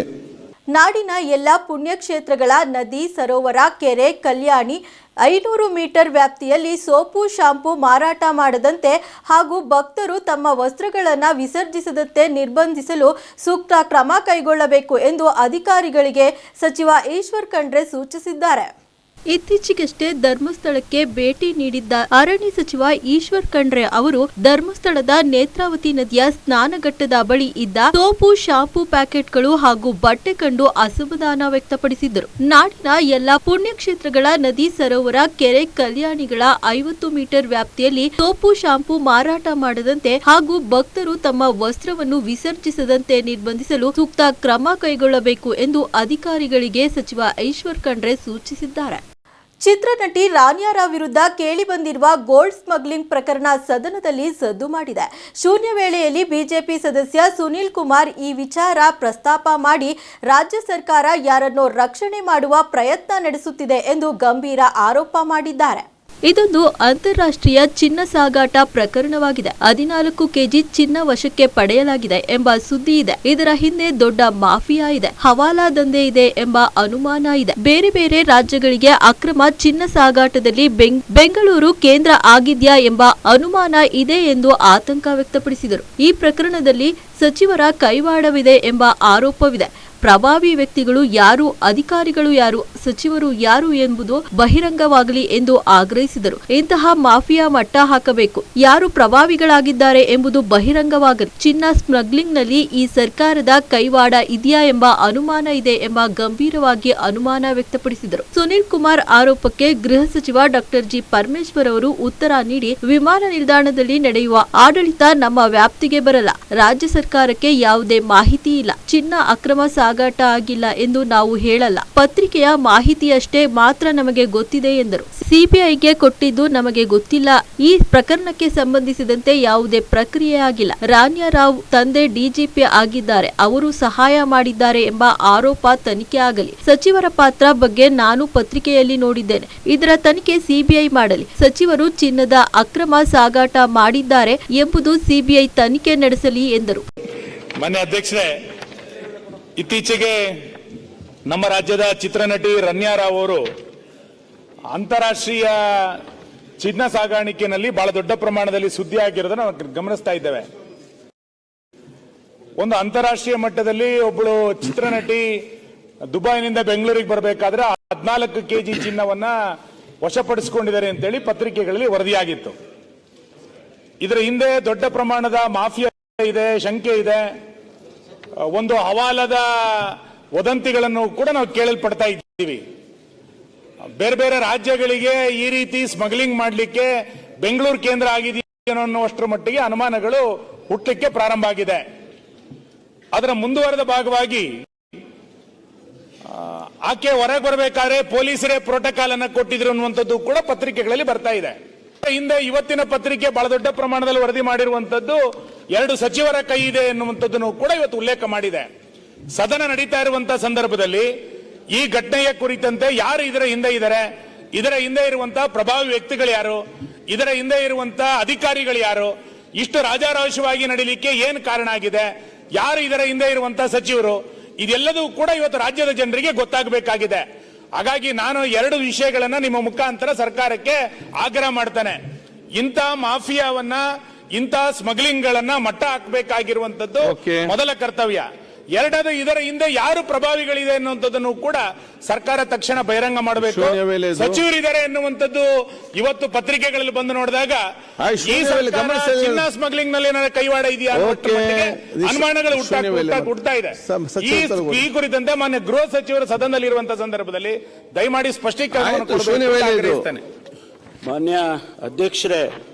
ನಾಡಿನ ಎಲ್ಲ ಪುಣ್ಯಕ್ಷೇತ್ರಗಳ ನದಿ, ಸರೋವರ, ಕೆರೆ, ಕಲ್ಯಾಣಿ ಐನೂರು ಮೀಟರ್ ವ್ಯಾಪ್ತಿಯಲ್ಲಿ ಸೋಪು, ಶಾಂಪೂ ಮಾರಾಟ ಮಾಡದಂತೆ ಹಾಗೂ ಭಕ್ತರು ತಮ್ಮ ವಸ್ತ್ರಗಳನ್ನು ವಿಸರ್ಜಿಸದಂತೆ ನಿರ್ಬಂಧಿಸಲು ಸೂಕ್ತ ಕ್ರಮ ಕೈಗೊಳ್ಳಬೇಕು ಎಂದು ಅಧಿಕಾರಿಗಳಿಗೆ ಸಚಿವ ಈಶ್ವರ್ ಖಂಡ್ರೆ ಸೂಚಿಸಿದ್ದಾರೆ. ಇತ್ತೀಚೆಗಷ್ಟೇ ಧರ್ಮಸ್ಥಳಕ್ಕೆ ಭೇಟಿ ನೀಡಿದ್ದ ಅರಣ್ಯ ಸಚಿವ ಈಶ್ವರ್ ಖಂಡ್ರೆ ಅವರು ಧರ್ಮಸ್ಥಳದ ನೇತ್ರಾವತಿ ನದಿಯ ಸ್ನಾನಘಟ್ಟದ ಬಳಿ ಇದ್ದ ಸೋಪು, ಶಾಂಪೂ ಪ್ಯಾಕೆಟ್ಗಳು ಹಾಗೂ ಬಟ್ಟೆ ಕಂಡು ಅಸಮಾಧಾನ ವ್ಯಕ್ತಪಡಿಸಿದ್ದರು. ನಾಡಿನ ಎಲ್ಲ ಪುಣ್ಯಕ್ಷೇತ್ರಗಳ ನದಿ ಸರೋವರ, ಕೆರೆ ಕಲ್ಯಾಣಿಗಳ ಐವತ್ತು ಮೀಟರ್ ವ್ಯಾಪ್ತಿಯಲ್ಲಿ ಸೋಪು, ಶಾಂಪೂ ಮಾರಾಟ ಮಾಡದಂತೆ ಹಾಗೂ ಭಕ್ತರು ತಮ್ಮ ವಸ್ತ್ರವನ್ನು ವಿಸರ್ಜಿಸದಂತೆ ನಿರ್ಬಂಧಿಸಲು ಸೂಕ್ತ ಕ್ರಮ ಕೈಗೊಳ್ಳಬೇಕು ಎಂದು ಅಧಿಕಾರಿಗಳಿಗೆ ಸಚಿವ ಈಶ್ವರ್ ಖಂಡ್ರೆ ಸೂಚಿಸಿದ್ದಾರೆ. ಚಿತ್ರನಟಿ ರಾನ್ಯಾರ ವಿರುದ್ಧ ಕೇಳಿಬಂದಿರುವ ಗೋಲ್ಡ್ ಸ್ಮಗ್ಲಿಂಗ್ ಪ್ರಕರಣ ಸದನದಲ್ಲಿ ಸದ್ದು ಮಾಡಿದೆ. ಶೂನ್ಯ ವೇಳೆಯಲ್ಲಿ ಬಿಜೆಪಿ ಸದಸ್ಯ ಸುನೀಲ್ ಕುಮಾರ್ ಈ ವಿಚಾರ ಪ್ರಸ್ತಾಪ ಮಾಡಿ ರಾಜ್ಯ ಸರ್ಕಾರ ಯಾರನ್ನೋ ರಕ್ಷಣೆ ಮಾಡುವ ಪ್ರಯತ್ನ ನಡೆಸುತ್ತಿದೆ ಎಂದು ಗಂಭೀರ ಆರೋಪ ಮಾಡಿದ್ದಾರೆ. ಇದೊಂದು ಅಂತಾರಾಷ್ಟ್ರೀಯ ಚಿನ್ನ ಸಾಗಾಟ ಪ್ರಕರಣವಾಗಿದೆ. ಹದಿನಾಲ್ಕು ಕೆಜಿ ಚಿನ್ನ ವಶಕ್ಕೆ ಪಡೆಯಲಾಗಿದೆ ಎಂಬ ಸುದ್ದಿ ಇದೆ. ಇದರ ಹಿಂದೆ ದೊಡ್ಡ ಮಾಫಿಯಾ ಇದೆ. ಹವಾಲಾ ದಂಧೆ ಇದೆ ಎಂಬ ಅನುಮಾನ ಇದೆ. ಬೇರೆ ಬೇರೆ ರಾಜ್ಯಗಳಿಗೆ ಅಕ್ರಮ ಚಿನ್ನ ಸಾಗಾಟದಲ್ಲಿ ಬೆಂಗ್- ಬೆಂಗಳೂರು ಕೇಂದ್ರ ಆಗಿದ್ಯಾ ಎಂಬ ಅನುಮಾನ ಇದೆ ಎಂದು ಆತಂಕ ವ್ಯಕ್ತಪಡಿಸಿದರು. ಈ ಪ್ರಕರಣದಲ್ಲಿ ಸಚಿವರ ಕೈವಾಡವಿದೆ ಎಂಬ ಆರೋಪವಿದೆ. ಪ್ರಭಾವಿ ವ್ಯಕ್ತಿಗಳು ಯಾರು, ಅಧಿಕಾರಿಗಳು ಯಾರು, ಸಚಿವರು ಯಾರು ಎಂಬುದು ಬಹಿರಂಗವಾಗಲಿ ಎಂದು ಆಗ್ರಹಿಸಿದರು. ಇಂತಹ ಮಾಫಿಯಾ ಮಟ್ಟ ಹಾಕಬೇಕು. ಯಾರು ಪ್ರಭಾವಿಗಳಾಗಿದ್ದಾರೆ ಎಂಬುದು ಬಹಿರಂಗವಾಗಲಿ. ಚಿನ್ನ ಸ್ಮಗ್ಲಿಂಗ್ನಲ್ಲಿ ಈ ಸರ್ಕಾರದ ಕೈವಾಡ ಇದೆಯಾ ಎಂಬ ಅನುಮಾನ ಇದೆ ಎಂಬ ಗಂಭೀರವಾಗಿ ಅನುಮಾನ ವ್ಯಕ್ತಪಡಿಸಿದರು. ಸುನೀಲ್ ಕುಮಾರ್ ಆರೋಪಕ್ಕೆ ಗೃಹ ಸಚಿವ ಡಾಕ್ಟರ್ ಜಿ. ಪರಮೇಶ್ವರ್ ಅವರು ಉತ್ತರ ನೀಡಿ, ವಿಮಾನ ನಿಲ್ದಾಣದಲ್ಲಿ ನಡೆಯುವ ಆಡಳಿತ ನಮ್ಮ ವ್ಯಾಪ್ತಿಗೆ ಬರಲ್ಲ. ರಾಜ್ಯ ಸರ್ಕಾರಕ್ಕೆ ಯಾವುದೇ ಮಾಹಿತಿ ಇಲ್ಲ. ಚಿನ್ನ ಅಕ್ರಮ ಸಾಗಾಟ ಆಗಿಲ್ಲ ಎಂದು ನಾವು ಹೇಳಲ್ಲ. ಪತ್ರಿಕೆಯ ಮಾಹಿತಿಯಷ್ಟೇ ಮಾತ್ರ ನಮಗೆ ಗೊತ್ತಿದೆ ಎಂದರು. ಸಿಬಿಐಗೆ ಕೊಟ್ಟಿದ್ದು ನಮಗೆ ಗೊತ್ತಿಲ್ಲ. ಈ ಪ್ರಕರಣಕ್ಕೆ ಸಂಬಂಧಿಸಿದಂತೆ ಯಾವುದೇ ಪ್ರಕ್ರಿಯೆ ಆಗಿಲ್ಲ. ರಾನ್ಯಾ ರಾವ್ ತಂದೆ ಡಿಜಿಪಿ ಆಗಿದ್ದಾರೆ. ಅವರು ಸಹಾಯ ಮಾಡಿದ್ದಾರೆ ಎಂಬ ಆರೋಪ ತನಿಖೆ ಆಗಲಿ. ಸಚಿವರ ಪಾತ್ರ ಬಗ್ಗೆ ನಾನು ಪತ್ರಿಕೆಯಲ್ಲಿ ನೋಡಿದ್ದೇನೆ. ಇದರ ತನಿಖೆ ಸಿಬಿಐ ಮಾಡಲಿ. ಸಚಿವರು ಚಿನ್ನದ ಅಕ್ರಮ ಸಾಗಾಟ ಮಾಡಿದ್ದಾರೆ ಎಂಬುದು ಸಿಬಿಐ ತನಿಖೆ ನಡೆಸಲಿ ಎಂದರು. ಅಧ್ಯಕ್ಷರೇ ಇತ್ತೀಚೆಗೆ ನಮ್ಮ ರಾಜ್ಯದ ಚಿತ್ರನಟಿ ರನ್ಯಾ ರಾವ್ ಅವರು ಅಂತಾರಾಷ್ಟ್ರೀಯ ಚಿನ್ನ ಸಾಗಾಣಿಕೆಯಲ್ಲಿ ಬಹಳ ದೊಡ್ಡ ಪ್ರಮಾಣದಲ್ಲಿ ಸುದ್ದಿ ಆಗಿರೋದನ್ನ ಗಮನಿಸ್ತಾ ಇದ್ದೇವೆ. ಒಂದು ಅಂತಾರಾಷ್ಟ್ರೀಯ ಮಟ್ಟದಲ್ಲಿ ಒಬ್ಬಳು ಚಿತ್ರನಟಿ ದುಬೈನಿಂದ ಬೆಂಗಳೂರಿಗೆ ಬರಬೇಕಾದ್ರೆ ಹದಿನಾಲ್ಕು ಕೆಜಿ ಚಿನ್ನವನ್ನ ವಶಪಡಿಸಿಕೊಂಡಿದ್ದಾರೆ ಅಂತೇಳಿ ಪತ್ರಿಕೆಗಳಲ್ಲಿ ವರದಿಯಾಗಿತ್ತು. ಇದರ ಹಿಂದೆ ದೊಡ್ಡ ಪ್ರಮಾಣದ ಮಾಫಿಯಾ ಇದೆ, ಶಂಕೆ ಇದೆ. ಒಂದು ಹವಾಲದ ವದಂತಿಗಳನ್ನು ಕೂಡ ನಾವು ಕೇಳಲ್ಪಡ್ತಾ ಇದ್ದೀವಿ. ಬೇರೆ ಬೇರೆ ರಾಜ್ಯಗಳಿಗೆ ಈ ರೀತಿ ಸ್ಮಗ್ಲಿಂಗ್ ಮಾಡಲಿಕ್ಕೆ ಬೆಂಗಳೂರು ಕೇಂದ್ರ ಆಗಿದೆಯೇನೋ ಅನ್ನುವಷ್ಟರ ಮಟ್ಟಿಗೆ ಅನುಮಾನಗಳು ಹುಟ್ಟಲಿಕ್ಕೆ ಪ್ರಾರಂಭ ಆಗಿದೆ. ಅದರ ಮುಂದುವರೆದ ಭಾಗವಾಗಿ ಆಕೆ ಹೊರಗೆ ಬರಬೇಕಾದ್ರೆ ಪೊಲೀಸರೇ ಪ್ರೋಟೋಕಾಲ್ ಅನ್ನು ಕೊಟ್ಟಿದ್ರು ಅನ್ನುವಂಥದ್ದು ಕೂಡ ಪತ್ರಿಕೆಗಳಲ್ಲಿ ಬರ್ತಾ ಇದೆ. ಹಿಂದೆ ಇವತ್ತಿನ ಪತ್ರಿಕೆ ಬಹಳ ದೊಡ್ಡ ಪ್ರಮಾಣದಲ್ಲಿ ವರದಿ ಮಾಡಿರುವಂತದ್ದು ಎರಡು ಸಚಿವರ ಕೈ ಇದೆ ಎನ್ನುವಂಥದ್ದನ್ನು ಕೂಡ ಇವತ್ತು ಉಲ್ಲೇಖ ಮಾಡಿದೆ. ಸದನ ನಡೀತಾ ಇರುವಂತಹ ಸಂದರ್ಭದಲ್ಲಿ ಈ ಘಟನೆಯ ಕುರಿತಂತೆ ಯಾರು ಇದರ ಹಿಂದೆ ಇದ್ದಾರೆ? ಇದರ ಹಿಂದೆ ಇರುವಂತಹ ಪ್ರಭಾವಿ ವ್ಯಕ್ತಿಗಳು ಯಾರು? ಇದರ ಹಿಂದೆ ಇರುವಂತಹ ಅಧಿಕಾರಿಗಳು ಯಾರು? ಇಷ್ಟು ರಾಜಾರೋಷವಾಗಿ ನಡೀಲಿಕ್ಕೆ ಏನು ಕಾರಣ ಆಗಿದೆ? ಯಾರು ಇದರ ಹಿಂದೆ ಇರುವಂತಹ ಸಚಿವರು? ಇದೆಲ್ಲದೂ ಕೂಡ ಇವತ್ತು ರಾಜ್ಯದ ಜನರಿಗೆ ಗೊತ್ತಾಗಬೇಕಾಗಿದೆ. ಹಾಗಾಗಿ ನಾನು ಎರಡು ವಿಷಯಗಳನ್ನ ನಿಮ್ಮ ಮುಖಾಂತರ ಸರ್ಕಾರಕ್ಕೆ ಆಗ್ರಹ ಮಾಡ್ತೇನೆ. ಇಂಥ ಮಾಫಿಯಾವನ್ನ ಇಂಥ ಸ್ಮಗ್ಲಿಂಗ್ ಗಳನ್ನ ಮಟ್ಟ ಹಾಕಬೇಕಾಗಿರುವಂತದ್ದು ಮೊದಲ ಕರ್ತವ್ಯ. ಎರಡದು ಇದರ ಹಿಂದೆ ಯಾರು ಪ್ರಭಾವಿಗಳಿದೆ ಅನ್ನುವಂಥದ್ದನ್ನು ಕೂಡ ಸರ್ಕಾರ ತಕ್ಷಣ ಬಹಿರಂಗ ಮಾಡಬೇಕು. ಸಚಿವರಿದ್ದಾರೆ ಎನ್ನುವಂಥದ್ದು ಇವತ್ತು ಪತ್ರಿಕೆಗಳಲ್ಲಿ ಬಂದು ನೋಡಿದಾಗ ಈ. ಚಿನ್ನ ಸ್ಮಗ್ಲಿಂಗ್ನಲ್ಲಿ ಏನಾರ ಕೈವಾಡ ಇದೆಯಾ ಅನುಮಾನಗಳು ಹುಟ್ತಾ ಇದೆ. ಈ ಕುರಿತಂತೆ ಮಾನ್ಯ ಗೃಹ ಸಚಿವರು ಸದನದಲ್ಲಿ ಇರುವಂತಹ ಸಂದರ್ಭದಲ್ಲಿ ದಯಮಾಡಿ ಸ್ಪಷ್ಟೀಕರಣ. ಮಾನ್ಯ ಅಧ್ಯಕ್ಷರೇ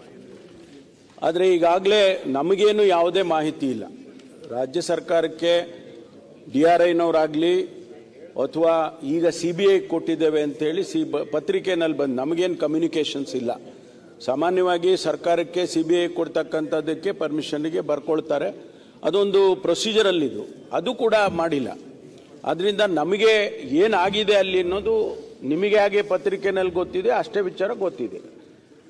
ಆದರೆ ಈಗಾಗಲೇ ನಮಗೇನು ಯಾವುದೇ ಮಾಹಿತಿ ಇಲ್ಲ. ರಾಜ್ಯ ಸರ್ಕಾರಕ್ಕೆ ಡಿ ಆರ್ ಐನವರಾಗಲಿ ಅಥವಾ ಈಗ ಸಿ ಬಿ ಐ ಕೊಟ್ಟಿದ್ದೇವೆ ಅಂತೇಳಿ ಸಿ ಬ ಪತ್ರಿಕೆನಲ್ಲಿ ಬಂದು ನಮಗೇನು ಕಮ್ಯುನಿಕೇಷನ್ಸ್ ಇಲ್ಲ. ಸಾಮಾನ್ಯವಾಗಿ ಸರ್ಕಾರಕ್ಕೆ ಸಿ ಬಿ ಐ ಕೊಡ್ತಕ್ಕಂಥದ್ದಕ್ಕೆ ಪರ್ಮಿಷನ್ಗೆ ಬರ್ಕೊಳ್ತಾರೆ. ಅದೊಂದು ಪ್ರೊಸೀಜರಲ್ಲಿದು ಅದು ಕೂಡ ಮಾಡಿಲ್ಲ. ಅದರಿಂದ ನಮಗೆ ಏನಾಗಿದೆ ಅಲ್ಲಿ ಅನ್ನೋದು ನಿಮಗೆ ಹಾಗೆ ಪತ್ರಿಕೆನಲ್ಲಿ ಗೊತ್ತಿದೆ, ಅಷ್ಟೇ ವಿಚಾರ ಗೊತ್ತಿದೆ.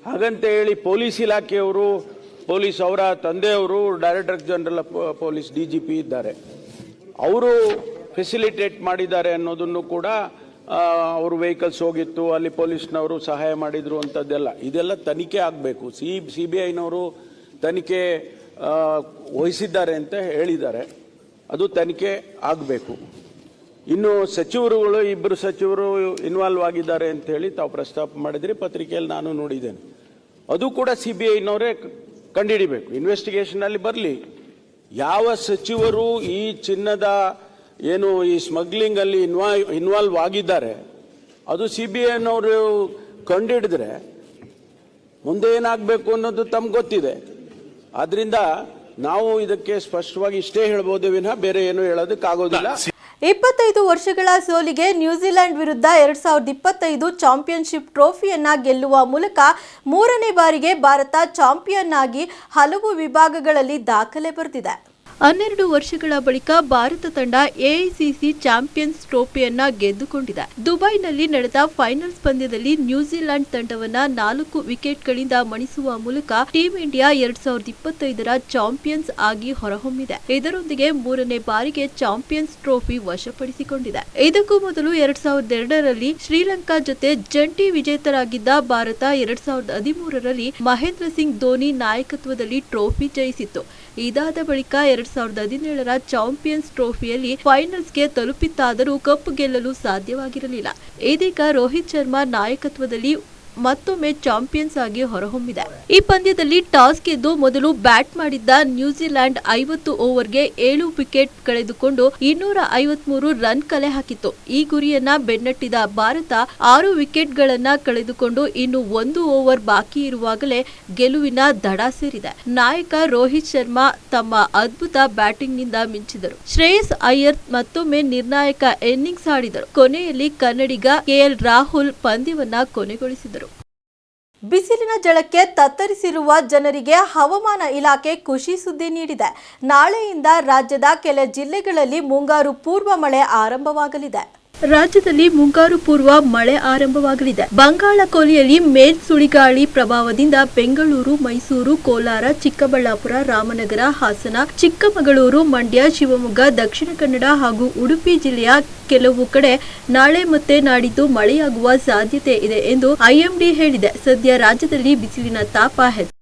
ಹಾಗಂತ ಹೇಳಿ ಪೊಲೀಸ್ ಇಲಾಖೆಯವರು ಪೊಲೀಸ್ ಅವರ ತಂದೆಯವರು director general police D G P ಇದ್ದಾರೆ. ಅವರು ಫೆಸಿಲಿಟೇಟ್ ಮಾಡಿದ್ದಾರೆ ಅನ್ನೋದನ್ನು ಕೂಡ ಅವರು ಅವ್ರ ವೆಹಿಕಲ್ಸ್ ಹೋಗಿತ್ತು, ಅಲ್ಲಿ ಪೊಲೀಸ್ನವರು ಸಹಾಯ ಮಾಡಿದ್ರು ಅಂಥದ್ದೆಲ್ಲ ಇದೆಲ್ಲ ತನಿಖೆ ಆಗಬೇಕು. ಸಿ ಸಿ ಬಿ ಐನವರು ತನಿಖೆ ವಹಿಸಿದ್ದಾರೆ ಅಂತ ಹೇಳಿದ್ದಾರೆ. ಅದು ತನಿಖೆ ಆಗಬೇಕು. ಇನ್ನು ಸಚಿವರುಗಳು ಇಬ್ಬರು ಸಚಿವರು ಇನ್ವಾಲ್ವ್ ಆಗಿದ್ದಾರೆ ಅಂತ ಹೇಳಿ ತಾವು ಪ್ರಸ್ತಾಪ ಮಾಡಿದ್ರಿ. ಪತ್ರಿಕೆಯಲ್ಲಿ ನಾನು ನೋಡಿದ್ದೇನೆ. ಅದು ಕೂಡ ಸಿ ಬಿ ಐನವರೇ ಕಂಡುಹಿಡಿಬೇಕು. ಇನ್ವೆಸ್ಟಿಗೇಷನ್ ಅಲ್ಲಿ ಬರಲಿ. ಯಾವ ಸಚಿವರು ಈ ಚಿನ್ನದ ಏನು ಈ ಸ್ಮಗ್ಲಿಂಗ್ ಅಲ್ಲಿ ಇನ್ವಾಲ್ವ್ ಇನ್ವಾಲ್ವ್ ಆಗಿದ್ದಾರೆ, ಅದು ಸಿ ಬಿ ಐನವರು ಕಂಡುಹಿಡಿದ್ರೆ ಮುಂದೆ ಏನಾಗಬೇಕು ಅನ್ನೋದು ತಮ್ಗೆ ಗೊತ್ತಿದೆ. ಆದ್ರಿಂದ ನಾವು ಇದಕ್ಕೆ ಸ್ಪಷ್ಟವಾಗಿ ಇಷ್ಟೇ ಹೇಳ್ಬೋದು ವಿನಃ ಬೇರೆ ಏನು ಹೇಳೋದಕ್ಕಾಗೋದಿಲ್ಲ. ಇಪ್ಪತ್ತೈದು ವರ್ಷಗಳ ಸೋಲಿಗೆ ನ್ಯೂಜಿಲೆಂಡ್ ವಿರುದ್ಧ ಎರಡ್ ಸಾವಿರದ ಇಪ್ಪತ್ತೈದು ಚಾಂಪಿಯನ್ಶಿಪ್ ಟ್ರೋಫಿಯನ್ನ ಗೆಲ್ಲುವ ಮೂಲಕ ಮೂರನೇ ಬಾರಿಗೆ ಭಾರತ ಚಾಂಪಿಯನ್ ಆಗಿ ಹಲವು ವಿಭಾಗಗಳಲ್ಲಿ ದಾಖಲೆ ಬರೆದಿದೆ ಹನ್ನೆರಡು ವರ್ಷಗಳ ಬಳಿಕ ಭಾರತ ತಂಡ ಎಐಸಿಸಿ ಚಾಂಪಿಯನ್ಸ್ ಟ್ರೋಫಿಯನ್ನ ಗೆದ್ದುಕೊಂಡಿದೆ. ದುಬೈನಲ್ಲಿ ನಡೆದ ಫೈನಲ್ಸ್ ಪಂದ್ಯದಲ್ಲಿ ನ್ಯೂಜಿಲೆಂಡ್ ತಂಡವನ್ನ ನಾಲ್ಕು ವಿಕೆಟ್ಗಳಿಂದ ಮಣಿಸುವ ಮೂಲಕ ಟೀಂ ಇಂಡಿಯಾ ಎರಡ್ ಸಾವಿರದ ಇಪ್ಪತ್ತೈದರ ಚಾಂಪಿಯನ್ಸ್ ಆಗಿ ಹೊರಹೊಮ್ಮಿದೆ. ಇದರೊಂದಿಗೆ ಮೂರನೇ ಬಾರಿಗೆ ಚಾಂಪಿಯನ್ಸ್ ಟ್ರೋಫಿ ವಶಪಡಿಸಿಕೊಂಡಿದೆ. ಇದಕ್ಕೂ ಮೊದಲು ಎರಡ್ ಸಾವಿರದ ಎರಡರಲ್ಲಿ ಶ್ರೀಲಂಕಾ ಜೊತೆ ಜಂಟಿ ವಿಜೇತರಾಗಿದ್ದ ಭಾರತ ಎರಡ್ ಸಾವಿರದ ಹದಿಮೂರರಲ್ಲಿ ಮಹೇಂದ್ರ ಸಿಂಗ್ ಧೋನಿ ನಾಯಕತ್ವದಲ್ಲಿ ಟ್ರೋಫಿ ಜಯಿಸಿತ್ತು. ಇದಾದ ಬಳಿಕ ಎರಡ್ ಸಾವಿರದ ಹದಿನೇಳರ ಚಾಂಪಿಯನ್ಸ್ ಟ್ರೋಫಿಯಲ್ಲಿ ಫೈನಲ್ಸ್ಗೆ ತಲುಪಿತ್ತಾದರೂ ಕಪ್ ಗೆಲ್ಲಲು ಸಾಧ್ಯವಾಗಿರಲಿಲ್ಲ. ಇದೀಗ ರೋಹಿತ್ ಶರ್ಮಾ ನಾಯಕತ್ವದಲ್ಲಿ ಮತ್ತೊಮ್ಮೆ ಚಾಂಪಿಯನ್ಸ್ ಆಗಿ ಹೊರಹೊಮ್ಮಿದೆ. ಈ ಪಂದ್ಯದಲ್ಲಿ ಟಾಸ್ ಗೆದ್ದು ಮೊದಲು ಬ್ಯಾಟ್ ಮಾಡಿದ್ದ ನ್ಯೂಜಿಲೆಂಡ್ ಐವತ್ತು ಓವರ್ಗೆ ಏಳು ವಿಕೆಟ್ ಕಳೆದುಕೊಂಡು ಇನ್ನೂರ ಐವತ್ಮೂರು ರನ್ ಕಲೆ ಹಾಕಿತ್ತು. ಈ ಗುರಿಯನ್ನ ಬೆನ್ನಟ್ಟಿದ ಭಾರತ ಆರು ವಿಕೆಟ್ಗಳನ್ನ ಕಳೆದುಕೊಂಡು ಇನ್ನು ಒಂದು ಓವರ್ ಬಾಕಿ ಇರುವಾಗಲೇ ಗೆಲುವಿನ ದಡ ಸೇರಿದೆ. ನಾಯಕ ರೋಹಿತ್ ಶರ್ಮಾ ತಮ್ಮ ಅದ್ಭುತ ಬ್ಯಾಟಿಂಗ್ನಿಂದ ಮಿಂಚಿದರು. ಶ್ರೇಯಸ್ ಅಯ್ಯರ್ ಮತ್ತೊಮ್ಮೆ ನಿರ್ಣಾಯಕ ಇನ್ನಿಂಗ್ಸ್ ಆಡಿದರು. ಕೊನೆಯಲ್ಲಿ ಕನ್ನಡಿಗ ಕೆಎಲ್ ರಾಹುಲ್ ಪಂದ್ಯವನ್ನ ಕೊನೆಗೊಳಿಸಿದರು. ಬಿಸಿಲಿನ ಜಳಕ್ಕೆ ತತ್ತರಿಸಿರುವ ಜನರಿಗೆ ಹವಾಮಾನ ಇಲಾಖೆ ಖುಷಿ ಸುದ್ದಿ ನೀಡಿದೆ. ನಾಳೆಯಿಂದ ರಾಜ್ಯದ ಕೆಲ ಜಿಲ್ಲೆಗಳಲ್ಲಿ ಮುಂಗಾರು ಪೂರ್ವ ಮಳೆ ಆರಂಭವಾಗಲಿದೆ. ರಾಜ್ಯದಲ್ಲಿ ಮುಂಗಾರು ಪೂರ್ವ ಮಳೆ ಆರಂಭವಾಗಲಿದೆ. ಬಂಗಾಳ ಕೊಲ್ಲಿಯಲ್ಲಿ ಮೇಲ್ ಸುಳಿಗಾಳಿ ಪ್ರಭಾವದಿಂದ ಬೆಂಗಳೂರು, ಮೈಸೂರು, ಕೋಲಾರ, ಚಿಕ್ಕಬಳ್ಳಾಪುರ, ರಾಮನಗರ, ಹಾಸನ, ಚಿಕ್ಕಮಗಳೂರು, ಮಂಡ್ಯ, ಶಿವಮೊಗ್ಗ, ದಕ್ಷಿಣ ಕನ್ನಡ ಹಾಗೂ ಉಡುಪಿ ಜಿಲ್ಲೆಯ ಕೆಲವು ಕಡೆ ನಾಳೆ ಮತ್ತೆ ನಾಡಿದ್ದು ಮಳೆಯಾಗುವ ಸಾಧ್ಯತೆ ಇದೆ ಎಂದು ಐಎಂಡಿ ಹೇಳಿದೆ. ಸದ್ಯ ರಾಜ್ಯದಲ್ಲಿ ಬಿಸಿಲಿನ ತಾಪ ಹೆಚ್ಚು.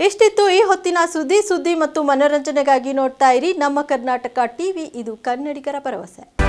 ಇಷ್ಟಿತ್ತು ಈ ಹೊತ್ತಿನ ಸುದ್ದಿ? ಸುದ್ದಿ ಮತ್ತು ಮನೋರಂಜನೆಗಾಗಿ ನೋಡ್ತಾ ಇರಿ. ನಮ್ಮ ಕರ್ನಾಟಕ ಟಿವಿ, ಇದು ಕನ್ನಡಿಗರ ಭರವಸೆ.